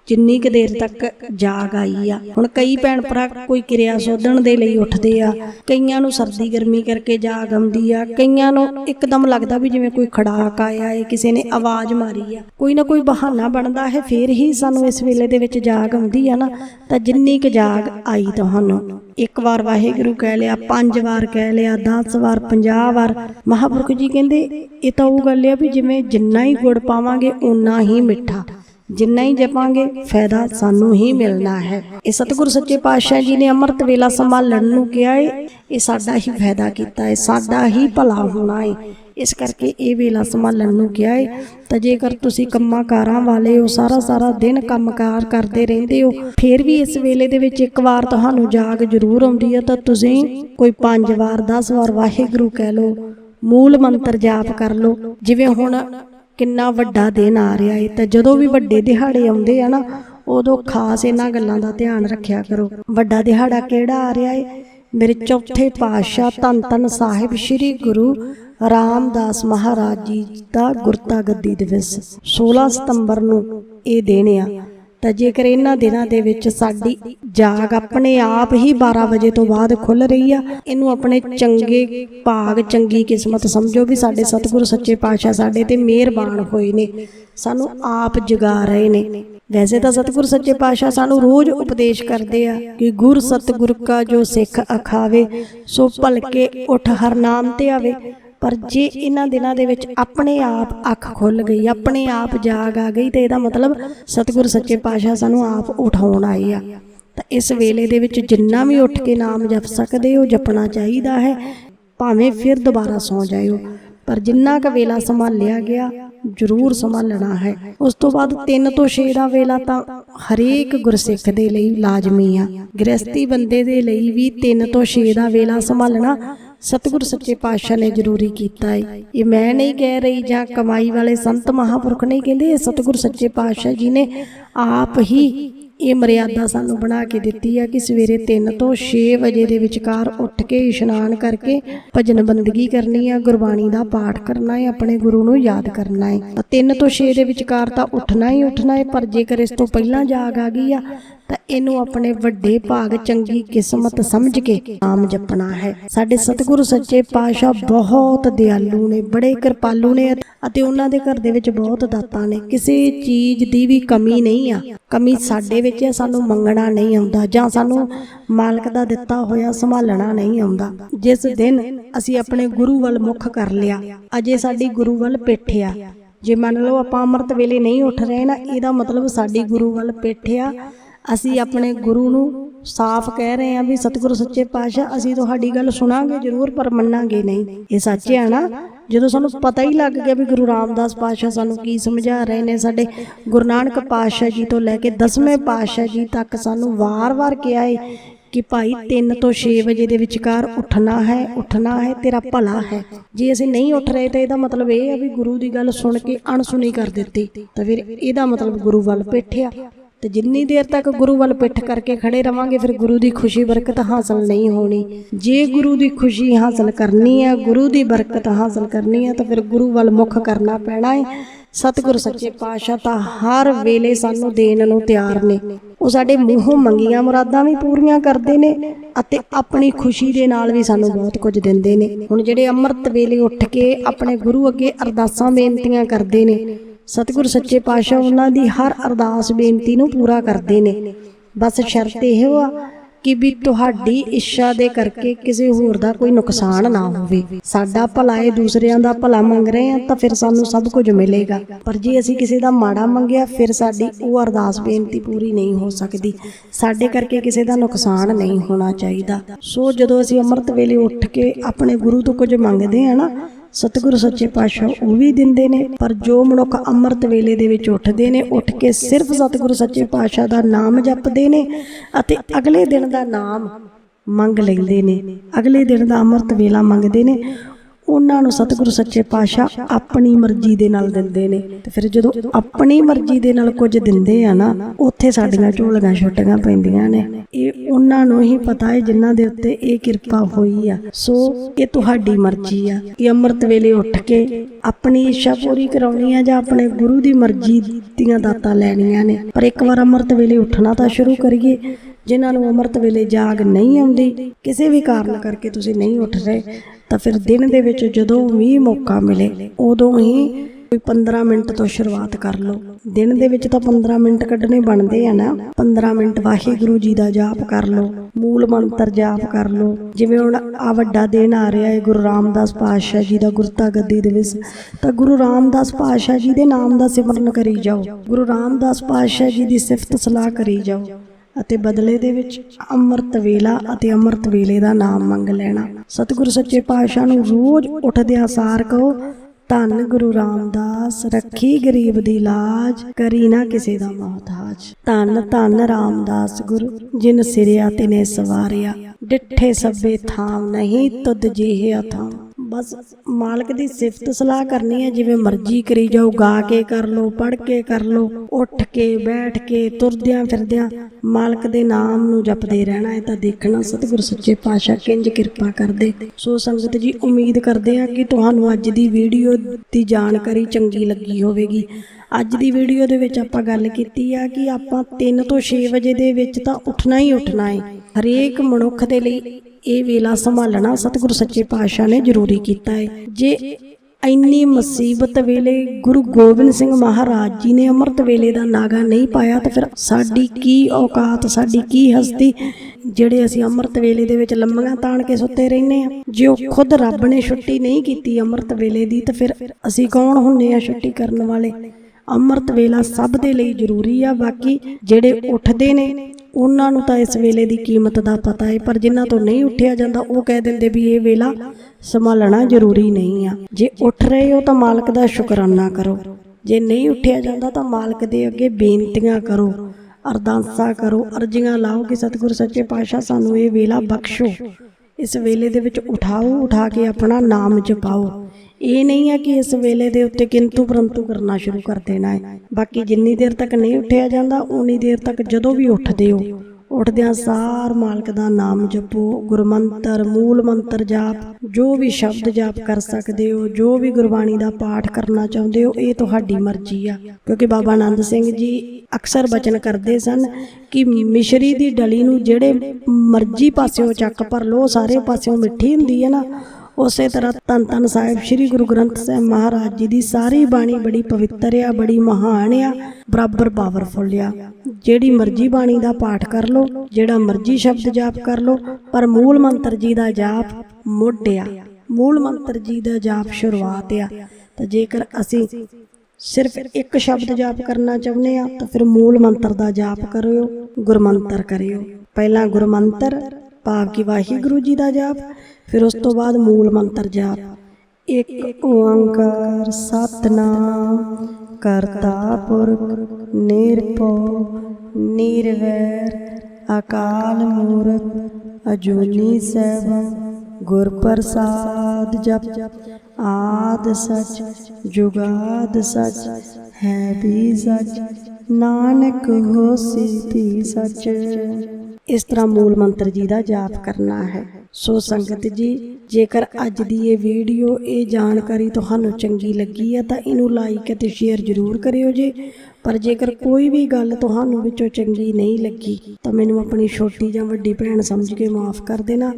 ਜਿੰਨੀ ਕੁ ਦੇਰ ਤੱਕ ਜਾਗ ਆਈ ਆ। ਹੁਣ ਕਈ ਭੈਣ ਭਰਾ ਕੋਈ ਕਿਰਿਆ ਸੋਧਣ ਦੇ ਲਈ ਉੱਠਦੇ ਆ। ਕਈਆਂ ਨੂੰ ਸਰਦੀ ਗਰਮੀ ਕਰਕੇ ਜਾਗ ਆਉਂਦੀ ਆ। ਕਈਆਂ ਨੂੰ ਇੱਕਦਮ ਲੱਗਦਾ ਵੀ ਜਿਵੇਂ ਕੋਈ ਖੜਾਕ ਆਇਆ ਏ, ਕਿਸੇ ਨੇ ਆਵਾਜ਼ ਮਾਰੀ ਆ। ਕੋਈ ਨਾ ਕੋਈ ਬਹਾਨਾ ਬਣਦਾ ਹੈ, ਫੇਰ ਹੀ ਸਾਨੂੰ ਇਸ ਵੇਲੇ ਦੇ ਵਿੱਚ ਜਾਗ ਆਉਂਦੀ ਆ ਨਾ। ਤਾਂ ਜਿੰਨੀ ਕੁ ਜਾਗ ਆਈ ਤੁਹਾਨੂੰ। ਇੱਕ ਵਾਰ ਵਾਹਿਗੁਰੂ ਕਹਿ ਲਿਆ, ਪੰਜ ਵਾਰ ਕਹਿ ਲਿਆ 10 ਵਾਰ 50 ਵਾਰ। ਮਹਾਪੁਰਖ ਜੀ ਕਹਿੰਦੇ, ਇਹ ਤਾਂ ਉਹ ਗੱਲ ਆ ਵੀ ਜਿਵੇਂ ਜਿੰਨਾ ਹੀ ਗੁੜ ਪਾਵਾਂਗੇ, ਓਨਾ ਹੀ ਮਿੱਠਾ। ਜਿੰਨਾ ਹੀ ਜਪਾਂਗੇ, ਫਾਇਦਾ ਸਾਨੂੰ ਹੀ ਮਿਲਣਾ ਹੈ। ਇਹ ਸਤਿਗੁਰੂ ਸੱਚੇ ਪਾਤਸ਼ਾਹ ਜੀ ਨੇ ਅੰਮ੍ਰਿਤ ਵੇਲਾ ਸੰਭਾਲਣ ਨੂੰ ਕਿਹਾ ਹੈ ਇਹ ਸਾਡਾ ਹੀ ਫਾਇਦਾ ਕੀਤਾ ਹੈ ਸਾਡਾ ਹੀ ਭਲਾ ਹੋਣਾ ਹੈ ਇਸ ਕਰਕੇ ਇਹ ਵੇਲਾ ਸੰਭਾਲਣ ਨੂੰ ਕਿਹਾ ਹੈ ਤਾਂ ਜੇਕਰ ਤੁਸੀਂ ਕੰਮਾਂ ਕਾਰਾਂ ਵਾਲੇ ਹੋ, ਸਾਰਾ ਸਾਰਾ ਦਿਨ ਕੰਮਕਾਰ ਕਰਦੇ ਰਹਿੰਦੇ ਹੋ, ਫਿਰ ਵੀ ਇਸ ਵੇਲੇ ਦੇ ਵਿੱਚ ਇੱਕ ਵਾਰ ਤੁਹਾਨੂੰ ਜਾਗ ਜ਼ਰੂਰ ਆਉਂਦੀ ਹੈ ਤਾਂ ਤੁਸੀਂ ਕੋਈ 5 ਵਾਰ 10 ਵਾਰ ਵਾਹਿਗੁਰੂ ਕਹਿ ਲਓ, ਮੂਲ ਮੰਤਰ ਜਾਪ ਕਰ ਲਓ। ਜਿਵੇਂ ਹੁਣ ਕਿੰਨਾ ਵੱਡਾ ਦਿਨ ਆ ਰਿਹਾ ਹੈ ਤਾਂ ਜਦੋਂ ਵੀ ਵੱਡੇ ਦਿਹਾੜੇ ਆਉਂਦੇ ਆ ਨਾ, ਉਦੋਂ ਖਾਸ ਇਹਨਾਂ ਗੱਲਾਂ ਦਾ ਧਿਆਨ ਰੱਖਿਆ ਕਰੋ। ਵੱਡਾ ਦਿਹਾੜਾ ਕਿਹੜਾ ਆ ਰਿਹਾ ਏ? ਮੇਰੇ ਚੌਥੇ ਪਾਤਸ਼ਾਹ ਧੰਨ ਧੰਨ ਸਾਹਿਬ ਸ੍ਰੀ ਗੁਰੂ ਰਾਮਦਾਸ ਮਹਾਰਾਜ ਜੀ ਦਾ ਗੁਰਤਾ ਗੱਦੀ ਦਿਵਸ। 16 ਸਤੰਬਰ ਨੂੰ ਇਹ ਦਿਨ ਆ। ਤਾਂ ਜੇਕਰ ਇਹਨਾਂ ਦਿਨਾਂ ਦੇ ਵਿੱਚ ਸਾਡੀ ਜਾਗ ਆਪਣੇ ਆਪ ਹੀ 12 ਵਜੇ ਤੋਂ ਬਾਅਦ ਖੁੱਲ ਰਹੀ ਆ, ਇਹਨੂੰ ਆਪਣੇ ਚੰਗੇ ਭਾਗ, ਚੰਗੀ ਕਿਸਮਤ ਸਮਝੋ ਵੀ ਸਾਡੇ ਸਤਿਗੁਰ ਸੱਚੇ ਪਾਤਸ਼ਾਹ ਸਾਡੇ ਤੇ ਮਿਹਰਬਾਨ ਹੋਏ ਨੇ, ਸਾਨੂੰ ਆਪ ਜਗਾ ਰਹੇ ਨੇ। ਵੈਸੇ ਤਾਂ ਸਤਿਗੁਰ ਸੱਚੇ ਪਾਤਸ਼ਾਹ ਸਾਨੂੰ ਰੋਜ਼ ਉਪਦੇਸ਼ ਕਰਦੇ ਆ ਕਿ ਗੁਰ ਸਤਿਗੁਰ ਕਾ ਜੋ ਸਿੱਖ ਅਖਾਵੇ, ਸੋ ਭਲਕੇ ਉਠ ਹਰ ਨਾਮ ਤੇ ਆਵੇ। ਪਰ ਜੇ ਇਹਨਾਂ ਦਿਨਾਂ ਦੇ ਵਿੱਚ ਆਪਣੇ ਆਪ ਅੱਖ ਖੁੱਲ ਗਈ, ਆਪਣੇ ਆਪ ਜਾਗ ਆ ਗਈ, ਤੇ ਇਹਦਾ ਮਤਲਬ ਸਤਿਗੁਰ ਸੱਚੇ ਪਾਤਸ਼ਾਹ ਸਾਨੂੰ ਆਪ ਉਠਾਉਣ ਆਏ ਆ। ਤਾਂ ਇਸ ਵੇਲੇ ਦੇ ਵਿੱਚ ਜਿੰਨਾ ਵੀ ਉੱਠ ਕੇ ਨਾਮ ਜਪ ਸਕਦੇ ਹੋ, ਜਪਣਾ ਚਾਹੀਦਾ ਹੈ, ਭਾਵੇਂ ਫਿਰ ਦੁਬਾਰਾ ਸੌ ਜਾਇਓ। ਪਰ ਜਿੰਨਾ ਕ ਵੇਲਾ ਸੰਭਾਲਿਆ ਗਿਆ, ਜ਼ਰੂਰ ਸੰਭਾਲਣਾ ਹੈ। ਉਸ ਤੋਂ ਬਾਅਦ 3 ਤੋਂ 6 ਦਾ ਵੇਲਾ ਤਾਂ ਹਰੇਕ ਗੁਰਸਿੱਖ ਦੇ ਲਈ ਲਾਜ਼ਮੀ ਆ। ਗ੍ਰਸਤੀ ਬੰਦੇ ਦੇ ਲਈ ਵੀ 3 ਤੋਂ 6 ਦਾ ਵੇਲਾ ਸੰਭਾਲਣਾ ਸਤਿਗੁਰ ਸੱਚੇ ਪਾਤਸ਼ਾਹ ਨੇ ਜ਼ਰੂਰੀ ਕੀਤਾ ਹੈ ਇਹ ਮੈਂ ਨਹੀਂ ਕਹਿ ਰਹੀ ਜਾਂ ਕਮਾਈ ਵਾਲੇ ਸੰਤ ਮਹਾਪੁਰਖ ਨਹੀਂ ਕਹਿੰਦੇ, ਇਹ ਸਤਿਗੁਰ ਸੱਚੇ ਪਾਤਸ਼ਾਹ ਜੀ ਨੇ ਆਪ ਹੀ ਇਹ ਮਰਿਆਦਾ ਸਾਨੂੰ ਬਣਾ ਕੇ ਦਿੱਤੀ ਆ ਕਿ ਸਵੇਰੇ 3 ਤੋਂ 6 ਵਜੇ ਦੇ ਵਿਚਕਾਰ ਉੱਠ ਕੇ ਇਸ਼ਨਾਨ ਕਰਕੇ ਭਜਨ ਬੰਦਗੀ ਕਰਨੀ ਆ, ਗੁਰਬਾਣੀ ਦਾ ਪਾਠ ਕਰਨਾ ਹੈ ਆਪਣੇ ਗੁਰੂ ਨੂੰ ਯਾਦ ਕਰਨਾ ਹੈ 3 ਤੋਂ 6 ਦੇ ਵਿਚਕਾਰ ਤਾਂ ਉੱਠਣਾ ਹੀ ਉੱਠਣਾ ਹੈ ਪਰ ਜੇਕਰ ਇਸ ਤੋਂ ਪਹਿਲਾਂ ਜਾਗ ਆ ਗਈ ਆ, ਤਾਂ ਇਹਨੂੰ ਆਪਣੇ ਵੱਡੇ ਭਾਗ ਚੰਗੀ ਕਿਸਮਤ ਸਮਝ ਕੇ ਆਮ ਜਪਣਾ ਹੈ। ਸਾਡੇ ਸਤਿਗੁਰੂ ਸੱਚੇ ਪਾਤਸ਼ਾਹ ਬਹੁਤ ਦਿਆਲੂ ਨੇ, ਬੜੇ ਕਿਰਪਾਲੂ ਨੇ ਅਤੇ ਉਹਨਾਂ ਦੇ ਘਰ ਦੇ ਵਿੱਚ ਬਹੁਤ ਦਾਤਾਂ ਨੇ। ਕਿਸੇ ਚੀਜ਼ ਦੀ ਵੀ ਕਮੀ ਨਹੀਂ ਆ। ਕਮੀ ਸਾਡੇ ਵਿੱਚ ਸਾਨੂੰ ਮੰਗਣਾ ਨਹੀਂ ਆਉਂਦਾ ਜਾਂ ਸਾਨੂੰ ਮਾਲਕ ਦਾ ਦਿੱਤਾ ਹੋਇਆ ਸੰਭਾਲਣਾ ਨਹੀਂ ਆਉਂਦਾ। ਜਿਸ ਦਿਨ ਅਸੀਂ ਆਪਣੇ ਗੁਰੂ ਵੱਲ ਮੁੱਖ ਕਰ ਲਿਆ, ਅਜੇ ਸਾਡੀ ਗੁਰੂ ਵੱਲ ਪਿੱਠ ਆ। ਜੇ ਮੰਨ ਲਓ ਆਪਾਂ ਅੰਮ੍ਰਿਤ ਵੇਲੇ ਨਹੀਂ ਉੱਠ ਰਹੇ ਨਾ, ਇਹਦਾ ਮਤਲਬ ਸਾਡੀ ਗੁਰੂ ਵੱਲ ਪਿੱਠ ਆ। ਅਸੀਂ ਆਪਣੇ ਗੁਰੂ ਨੂੰ ਸਾਫ਼ ਕਹਿ ਰਹੇ ਹਾਂ ਵੀ ਸਤਿਗੁਰੂ ਸੱਚੇ ਪਾਤਸ਼ਾਹ, ਅਸੀਂ ਤੁਹਾਡੀ ਗੱਲ ਸੁਣਾਂਗੇ ਜ਼ਰੂਰ ਪਰ ਮੰਨਾਂਗੇ ਨਹੀਂ। ਇਹ ਸੱਚ ਹੈ ਨਾ? ਜਦੋਂ ਸਾਨੂੰ ਪਤਾ ਹੀ ਲੱਗ ਗਿਆ ਵੀ ਗੁਰੂ ਰਾਮਦਾਸ ਪਾਤਸ਼ਾਹ ਸਾਨੂੰ ਕੀ ਸਮਝਾ ਰਹੇ ਨੇ, ਸਾਡੇ ਗੁਰੂ ਨਾਨਕ ਪਾਤਸ਼ਾਹ ਜੀ ਤੋਂ ਲੈ ਕੇ ਦਸਵੇਂ ਪਾਤਸ਼ਾਹ ਜੀ ਤੱਕ ਸਾਨੂੰ ਵਾਰ-ਵਾਰ ਕਿਹਾ ਹੈ ਕਿ ਭਾਈ 3 ਤੋਂ 6 ਵਜੇ ਦੇ ਵਿਚਕਾਰ ਉੱਠਣਾ ਹੈ ਉੱਠਣਾ ਹੈ, ਤੇਰਾ ਭਲਾ ਹੈ। ਜੇ ਅਸੀਂ ਨਹੀਂ ਉੱਠ ਰਹੇ ਤਾਂ ਇਹਦਾ ਮਤਲਬ ਇਹ ਹੈ ਵੀ ਗੁਰੂ ਦੀ ਗੱਲ ਸੁਣ ਕੇ ਅਣਸੁਣੀ ਕਰ ਦਿੱਤੀ। ਤਾਂ ਫਿਰ ਇਹਦਾ ਮਤਲਬ ਗੁਰੂ ਵੱਲ ਪਿੱਠਿਆ ਤੇ ਜਿੰਨੀ ਦੇਰ ਤੱਕ ਗੁਰੂ ਵੱਲ ਪਿੱਠ ਕਰਕੇ ਖੜੇ ਰਵਾਂਗੇ, ਫਿਰ ਗੁਰੂ ਦੀ ਖੁਸ਼ੀ, ਬਰਕਤ ਹਾਸਲ ਨਹੀਂ ਹੋਣੀ। ਜੇ ਗੁਰੂ ਦੀ ਖੁਸ਼ੀ ਹਾਸਲ ਕਰਨੀ ਹੈ, ਗੁਰੂ ਦੀ ਬਰਕਤ ਹਾਸਲ ਕਰਨੀ ਹੈ, ਤਾਂ ਫਿਰ ਗੁਰੂ ਵੱਲ ਮੁੱਖ ਕਰਨਾ ਪੈਣਾ ਹੈ। ਸਤਿਗੁਰ ਸੱਚੇ ਪਾਤਸ਼ਾਹ ਤਾਂ ਹਰ ਵੇਲੇ ਸਾਨੂੰ ਦੇਣ ਨੂੰ ਤਿਆਰ ਨੇ। ਉਹ ਸਾਡੇ ਮੂੰਹੋਂ ਮੰਗੀਆਂ ਮੁਰਾਦਾਂ ਵੀ ਪੂਰੀਆਂ ਕਰਦੇ ਨੇ ਅਤੇ ਆਪਣੀ ਖੁਸ਼ੀ ਦੇ ਨਾਲ ਵੀ ਸਾਨੂੰ ਬਹੁਤ ਕੁਝ ਦਿੰਦੇ ਨੇ। ਹੁਣ ਜਿਹੜੇ ਅੰਮ੍ਰਿਤ ਵੇਲੇ ਉੱਠ ਕੇ ਆਪਣੇ ਗੁਰੂ ਅੱਗੇ ਅਰਦਾਸਾਂ, ਬੇਨਤੀਆਂ ਕਰਦੇ ਨੇ ਸਤਿਗੁਰ ਸੱਚੇ ਪਾਤਸ਼ਾਹ ਉਹਨਾਂ ਦੀ ਹਰ ਅਰਦਾਸ ਬੇਨਤੀ ਨੂੰ ਪੂਰਾ ਕਰਦੇ ਨੇ। ਬਸ ਸ਼ਰਤ ਇਹ ਆ ਕਿ ਵੀ ਤੁਹਾਡੀ ਇੱਛਾ ਦੇ ਕਰਕੇ ਕਿਸੇ ਹੋਰ ਦਾ ਕੋਈ ਨੁਕਸਾਨ ਨਾ ਹੋਵੇ। ਸਾਡਾ ਭਲਾ ਹੈ ਦੂਸਰਿਆਂ ਦਾ ਭਲਾ ਮੰਗ ਰਹੇ ਹਾਂ ਤਾਂ ਫਿਰ ਸਾਨੂੰ ਸਭ ਕੁਝ ਮਿਲੇਗਾ। ਪਰ ਜੇ ਅਸੀਂ ਕਿਸੇ ਦਾ ਮਾੜਾ ਮੰਗਿਆ, ਫਿਰ ਸਾਡੀ ਉਹ ਅਰਦਾਸ ਬੇਨਤੀ ਪੂਰੀ ਨਹੀਂ ਹੋ ਸਕਦੀ। ਸਾਡੇ ਕਰਕੇ ਕਿਸੇ ਦਾ ਨੁਕਸਾਨ ਨਹੀਂ ਹੋਣਾ ਚਾਹੀਦਾ। ਸੋ ਜਦੋਂ ਅਸੀਂ ਅੰਮ੍ਰਿਤ ਵੇਲੇ ਉੱਠ ਕੇ ਆਪਣੇ ਗੁਰੂ ਤੋਂ ਕੁਝ ਮੰਗਦੇ ਹਾਂ ਨਾ ਸਤਿਗੁਰੂ ਸੱਚੇ ਪਾਤਸ਼ਾਹ ਉਹ ਵੀ ਦਿੰਦੇ ਨੇ, ਪਰ ਜੋ ਮਨੁੱਖ ਅੰਮ੍ਰਿਤ ਵੇਲੇ ਦੇ ਵਿੱਚ ਉੱਠਦੇ ਨੇ, ਉੱਠ ਕੇ ਸਿਰਫ ਸਤਿਗੁਰੂ ਸੱਚੇ ਪਾਤਸ਼ਾਹ ਦਾ ਨਾਮ ਜਪਦੇ ਨੇ ਅਤੇ ਅਗਲੇ ਦਿਨ ਦਾ ਨਾਮ ਮੰਗ ਲੈਂਦੇ ਨੇ। ਅਗਲੇ ਦਿਨ ਦਾ ਅੰਮ੍ਰਿਤ ਵੇਲਾ ਮੰਗਦੇ ਨੇ। ਉਹਨਾਂ ਨੂੰ ਸਤਿਗੁਰੂ ਸੱਚੇ ਪਾਤਸ਼ਾਹ ਆਪਣੀ ਮਰਜ਼ੀ ਦੇ ਨਾਲ ਦਿੰਦੇ ਨੇ। ਤੇ ਫਿਰ ਜਦੋਂ ਆਪਣੀ ਮਰਜ਼ੀ ਦੇ ਨਾਲ ਕੁਝ ਦਿੰਦੇ ਆ ਨਾ, ਉੱਥੇ ਸਾਡੀਆਂ ਝੋਲੀਆਂ ਛੁੱਟੀਆਂ ਪੈਂਦੀਆਂ ਨੇ। ਇਹ ਉਹਨਾਂ ਨੂੰ ਹੀ ਪਤਾ ਹੈ ਜਿਨ੍ਹਾਂ ਦੇ ਉੱਤੇ ਇਹ ਕਿਰਪਾ ਹੋਈ ਆ। ਸੋ ਇਹ ਤੁਹਾਡੀ ਮਰਜ਼ੀ ਆ। ਕਿ ਅੰਮ੍ਰਿਤ ਵੇਲੇ ਉੱਠ ਕੇ ਆਪਣੀ ਇੱਛਾ ਪੂਰੀ ਕਰਾਉਣੀ ਆ ਜਾਂ ਆਪਣੇ ਗੁਰੂ ਦੀ ਮਰਜ਼ੀ ਦੀਆਂ ਦਾਤਾਂ ਲੈਣੀਆਂ ਨੇ। ਪਰ ਇੱਕ ਵਾਰ ਅੰਮ੍ਰਿਤ ਵੇਲੇ ਉੱਠਣਾ ਤਾਂ ਸ਼ੁਰੂ ਕਰੀਏ। ਜਿਨ੍ਹਾਂ ਨੂੰ ਅੰਮ੍ਰਿਤ ਵੇਲੇ ਜਾਗ ਨਹੀਂ ਆਉਂਦੀ, ਕਿਸੇ ਵੀ ਕਾਰਨ ਕਰਕੇ ਤੁਸੀਂ ਨਹੀਂ ਉੱਠ ਰਹੇ, ਤਾਂ ਫਿਰ ਦਿਨ ਦੇ ਵਿੱਚ ਜਦੋਂ ਵੀ ਮੌਕਾ ਮਿਲੇ, ਉਦੋਂ ਹੀ ਕੋਈ 15 ਮਿੰਟ ਤੋਂ ਸ਼ੁਰੂਆਤ ਕਰ ਲਓ। ਦਿਨ ਦੇ ਵਿੱਚ ਤਾਂ 15 ਮਿੰਟ ਕੱਢਣੇ ਬਣਦੇ ਆ ਨਾ। 15 ਮਿੰਟ ਵਾਹਿਗੁਰੂ ਜੀ ਦਾ ਜਾਪ ਕਰ ਲਓ, ਮੂਲ ਮੰਤਰ ਜਾਪ ਕਰ ਲਓ। ਜਿਵੇਂ ਹੁਣ ਆ ਵੱਡਾ ਦਿਨ ਆ ਰਿਹਾ ਹੈ, ਗੁਰੂ ਰਾਮਦਾਸ ਪਾਤਸ਼ਾਹ ਜੀ ਦਾ ਗੁਰਤਾ ਗੱਦੀ ਦਿਵਸ। ਤਾਂ ਗੁਰੂ ਰਾਮਦਾਸ ਪਾਤਸ਼ਾਹ ਜੀ ਦੇ ਨਾਮ ਦਾ ਸਿਮਰਨ ਕਰੀ ਜਾਓ। ਗੁਰੂ ਰਾਮਦਾਸ ਪਾਤਸ਼ਾਹ ਜੀ ਦੀ ਸਿਫਤ ਸਲਾਹ ਕਰੀ ਜਾਓ। ਅਤੇ ਬਦਲੇ ਦੇ ਵਿੱਚ ਅੰਮ੍ਰਿਤ ਵੇਲਾ ਅਤੇ ਅੰਮ੍ਰਿਤ ਵੇਲੇ ਦਾ ਨਾਮ ਮੰਗ ਲੈਣਾ। ਸਤਿਗੁਰੂ ਸੱਚੇ ਪਾਤਸ਼ਾਹ ਨੂੰ ਰੋਜ਼ ਉੱਠਦਿਆਂ ਸਾਰ ਕਹੋ, ਧੰਨ ਗੁਰੂ ਰਾਮਦਾਸ, ਰੱਖੀ ਗਰੀਬ ਦੀ ਲਾਜ, ਕਰੀ ਨਾ ਕਿਸੇ ਦਾ ਮਹਤਾਜ। ਧੰਨ ਧੰਨ ਰਾਮਦਾਸ ਗੁਰੂ, ਜਿਨ ਸਿਰਿਆ ਤਿਨੇ ਸਵਾਰਿਆ। ਡਿੱਠੇ ਸਭੇ ਥਾਮ ਨਹੀਂ, ਤੁਧ ਜਿਹੇ ਥਾਮ ਬਸ ਮਾਲਕ ਦੀ ਸਿਫਤ ਸਲਾਹ ਕਰਨੀ ਹੈ, ਜਿਵੇਂ ਮਰਜ਼ੀ ਕਰੀ ਜਾਓ, ਗਾ ਕੇ ਕਰ ਲਓ ਪੜ ਕੇ ਕਰ ਲਓ, ਉੱਠ ਕੇ, ਬੈਠ ਕੇ, ਤੁਰਦਿਆਂ ਫਿਰਦਿਆਂ ਮਾਲਕ ਦੇ ਨਾਮ ਨੂੰ ਜਪਦੇ ਰਹਿਣਾ ਹੈ ਤਾਂ ਦੇਖਣਾ ਸਤਿਗੁਰ ਸੱਚੇ ਪਾਤਸ਼ਾਹ ਕਿੰਜ ਕਿਰਪਾ ਕਰਦੇ। ਸੋ ਸੰਗਤ ਜੀ, ਉਮੀਦ ਕਰਦੇ ਆ ਕਿ ਤੁਹਾਨੂੰ ਅੱਜ ਦੀ ਵੀਡੀਓ ਦੀ ਜਾਣਕਾਰੀ ਚੰਗੀ ਲੱਗੀ ਹੋਵੇਗੀ। ਅੱਜ ਦੀ ਵੀਡੀਓ ਦੇ ਵਿੱਚ ਆਪਾਂ ਗੱਲ ਕੀਤੀ ਆ ਕਿ ਆਪਾਂ 3 ਤੋਂ 6 ਵਜੇ ਦੇ ਵਿੱਚ ਤਾਂ ਉੱਠਣਾ ਹੀ ਉੱਠਣਾ ਹੈ ਹਰੇਕ ਮਨੁੱਖ ਦੇ ਲਈ ਇਹ ਵੇਲਾ ਸੰਭਾਲਣਾ ਸਤਿਗੁਰੂ ਸੱਚੇ ਪਾਤਸ਼ਾਹ ਨੇ ਜ਼ਰੂਰੀ ਕੀਤਾ ਹੈ। ਜੇ ਇੰਨੀ ਮੁਸੀਬਤ ਵੇਲੇ ਗੁਰੂ ਗੋਬਿੰਦ ਸਿੰਘ ਮਹਾਰਾਜ ਜੀ ਨੇ ਅੰਮ੍ਰਿਤ ਵੇਲੇ ਦਾ ਨਾਗਾ ਨਹੀਂ ਪਾਇਆ, ਤਾਂ ਫਿਰ ਸਾਡੀ ਕੀ ਔਕਾਤ, ਸਾਡੀ ਕੀ ਹਸਤੀ ਜਿਹੜੇ ਅਸੀਂ ਅੰਮ੍ਰਿਤ ਵੇਲੇ ਦੇ ਵਿੱਚ ਲੰਮੀਆਂ ਤਾਣ ਕੇ ਸੁੱਤੇ ਰਹਿੰਦੇ ਆ ਜੇ ਉਹ ਖੁਦ ਰੱਬ ਨੇ ਛੁੱਟੀ ਨਹੀਂ ਕੀਤੀ ਅੰਮ੍ਰਿਤ ਵੇਲੇ ਦੀ, ਤਾਂ ਫਿਰ ਅਸੀਂ ਕੌਣ ਹੁੰਨੇ ਆ ਛੁੱਟੀ ਕਰਨ ਵਾਲੇ? ਅੰਮ੍ਰਿਤ ਵੇਲਾ ਸਭ ਦੇ ਲਈ ਜ਼ਰੂਰੀ ਆ, ਬਾਕੀ ਜਿਹੜੇ ਉੱਠਦੇ ਨੇ ਉਹਨਾਂ ਨੂੰ ਤਾਂ ਇਸ ਵੇਲੇ ਦੀ ਕੀਮਤ ਦਾ ਪਤਾ ਹੈ ਪਰ ਜਿਨ੍ਹਾਂ ਤੋਂ ਨਹੀਂ ਉੱਠਿਆ ਜਾਂਦਾ, ਉਹ ਕਹਿ ਦਿੰਦੇ ਵੀ ਇਹ ਵੇਲਾ ਸੰਭਾਲਣਾ ਜ਼ਰੂਰੀ ਨਹੀਂ ਆ। ਜੇ ਉੱਠ ਰਹੇ ਹੋ ਤਾਂ ਮਾਲਕ ਦਾ ਸ਼ੁਕਰਾਨਾ ਕਰੋ। ਜੇ ਨਹੀਂ ਉੱਠਿਆ ਜਾਂਦਾ ਤਾਂ ਮਾਲਕ ਦੇ ਅੱਗੇ ਬੇਨਤੀਆਂ ਕਰੋ, ਅਰਦਾਸਾਂ ਕਰੋ, ਅਰਜ਼ੀਆਂ ਲਾਓ ਕਿ ਸਤਿਗੁਰ ਸੱਚੇ ਪਾਤਸ਼ਾਹ ਸਾਨੂੰ ਇਹ ਵੇਲਾ ਬਖਸ਼ੋ। ਇਸ ਵੇਲੇ ਦੇ ਵਿੱਚ ਉਠਾਓ, ਉਠਾ ਕੇ ਆਪਣਾ ਨਾਮ ਜਪਾਓ। ਇਹ ਨਹੀਂ ਹੈ ਕਿ ਇਸ ਵੇਲੇ ਦੇ ਉੱਤੇ ਕਿੰਤੂ ਪਰੰਤੂ ਕਰਨਾ ਸ਼ੁਰੂ ਕਰ ਦੇਣਾ ਹੈ। ਬਾਕੀ ਜਿੰਨੀ ਦੇਰ ਤੱਕ ਨਹੀਂ ਉੱਠਿਆ ਜਾਂਦਾ, ਉਨੀ ਦੇਰ ਤੱਕ ਜਦੋਂ ਵੀ ਉੱਠਦੇ ਹੋ। ਉੱਠਦਿਆਂ ਸਾਰ ਮਾਲਕ ਦਾ ਨਾਮ ਜਪੋ। ਗੁਰਮੰਤਰ, ਮੂਲ ਮੰਤਰ ਜਾਪ, ਜੋ ਵੀ ਸ਼ਬਦ ਜਾਪ ਕਰ ਸਕਦੇ ਹੋ, ਜੋ ਵੀ ਗੁਰਬਾਣੀ ਦਾ ਪਾਠ ਕਰਨਾ ਚਾਹੁੰਦੇ ਹੋ, ਇਹ ਤੁਹਾਡੀ ਮਰਜ਼ੀ ਆ। ਕਿਉਂਕਿ ਬਾਬਾ ਆਨੰਦ ਸਿੰਘ ਜੀ ਅਕਸਰ ਬਚਨ ਕਰਦੇ ਸਨ ਕਿ ਮਿਸ਼ਰੀ ਦੀ ਡਲੀ ਨੂੰ ਜਿਹੜੇ ਮਰਜ਼ੀ ਪਾਸਿਓਂ ਚੱਕ ਭਰ ਲੋ ਸਾਰੇ ਪਾਸਿਓਂ ਮਿੱਠੀ ਹੁੰਦੀ ਹੈ ਨਾ ਉਸੇ ਤਰ੍ਹਾਂ ਧੰਨ ਧੰਨ ਸਾਹਿਬ ਸ੍ਰੀ ਗੁਰੂ ਗ੍ਰੰਥ ਸਾਹਿਬ ਮਹਾਰਾਜ ਜੀ ਦੀ ਸਾਰੀ ਬਾਣੀ ਬੜੀ ਪਵਿੱਤਰ ਆ, ਬੜੀ ਮਹਾਨ ਆ, ਬਰਾਬਰ ਪਾਵਰਫੁਲ ਆ। ਜਿਹੜੀ ਮਰਜ਼ੀ ਬਾਣੀ ਦਾ ਪਾਠ ਕਰ ਲੋ ਜਿਹੜਾ ਮਰਜ਼ੀ ਸ਼ਬਦ ਜਾਪ ਕਰ ਲੋ ਪਰ ਮੂਲ ਮੰਤਰ ਜੀ ਦਾ ਜਾਪ ਮੁੱਢ ਆ। ਮੂਲ ਮੰਤਰ ਜੀ ਦਾ ਜਾਪ ਸ਼ੁਰੂਆਤ ਆ। ਤਾਂ ਜੇਕਰ ਅਸੀਂ ਸਿਰਫ ਇੱਕ ਸ਼ਬਦ ਜਾਪ ਕਰਨਾ ਚਾਹੁੰਦੇ ਆ, ਤਾਂ ਫਿਰ ਮੂਲ ਮੰਤਰ ਦਾ ਜਾਪ ਕਰਿਓ, ਗੁਰਮੰਤਰ ਕਰਿਓ। ਪਹਿਲਾਂ ਗੁਰਮੰਤਰ, ਭਾਵ ਕਿ ਵਾਹਿਗੁਰੂ ਜੀ ਦਾ ਜਾਪ ਫਿਰ ਉਸ ਤੋਂ ਬਾਅਦ ਮੂਲ ਮੰਤਰ ਜਾਪ। ਇੱਕ ਓੰਕਾਰ ਸਤਨਾਮ, ਕਰਤਾ ਪੁਰਖ, ਨਿਰਭਉ, ਨਿਰਵੈਰ, ਅਕਾਲ ਮੂਰਤ ਅਜੂਨੀ ਸੈਭੰ ਗੁਰ ਪ੍ਰਸਾਦ ਜਪ। ਆਦ ਸਚ, ਜੁਗਾਦ ਸਚ, ਹੈ ਵੀ ਸਚ, ਨਾਨਕ ਹੋਸੀ ਵੀ ਸਚ। ਇਸ ਤਰ੍ਹਾਂ ਮੂਲ ਮੰਤਰ ਜੀ ਦਾ ਜਾਪ ਕਰਨਾ ਹੈ। ਸੋ ਸੰਗਤ ਜੀ, ਜੇਕਰ ਅੱਜ ਦੀ ਇਹ ਵੀਡੀਓ, ਇਹ ਜਾਣਕਾਰੀ ਤੁਹਾਨੂੰ ਚੰਗੀ ਲੱਗੀ ਹੈ ਤਾਂ ਇਹਨੂੰ ਲਾਈਕ ਅਤੇ ਸ਼ੇਅਰ ਜ਼ਰੂਰ ਕਰਿਓ ਜੀ। ਪਰ ਜੇਕਰ ਕੋਈ ਵੀ ਗੱਲ ਤੁਹਾਨੂੰ ਵਿੱਚੋਂ ਚੰਗੀ ਨਹੀਂ ਲੱਗੀ, ਤਾਂ ਮੈਨੂੰ ਆਪਣੀ ਛੋਟੀ ਜਾਂ ਵੱਡੀ ਭੈਣ ਸਮਝ ਕੇ ਮਾਫ ਕਰ ਦੇਣਾ।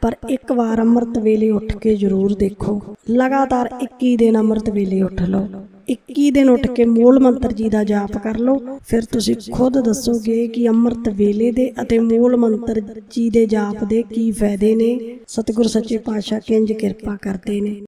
ਪਰ ਇੱਕ ਵਾਰ ਅੰਮ੍ਰਿਤ ਵੇਲੇ ਉੱਠ ਕੇ ਜ਼ਰੂਰ ਦੇਖੋ। ਲਗਾਤਾਰ 21 ਦਿਨ ਅੰਮ੍ਰਿਤ ਵੇਲੇ ਉੱਠ ਲਓ। 21 ਦਿਨ ਉੱਠ ਕੇ ਮੂਲ ਮੰਤਰ ਜੀ ਦਾ ਜਾਪ ਕਰ ਲਓ। ਫਿਰ ਤੁਸੀਂ ਖੁਦ ਦੱਸੋਗੇ ਕਿ ਅੰਮ੍ਰਿਤ ਵੇਲੇ ਦੇ ਅਤੇ ਮੂਲ ਮੰਤਰ ਜੀ ਦੇ ਜਾਪ ਦੇ ਕੀ ਫਾਇਦੇ ਨੇ। ਸਤਿਗੁਰ ਸੱਚੇ ਪਾਤਸ਼ਾਹ ਕਿੰਜ ਕਿਰਪਾ ਕਰਦੇ ਨੇ।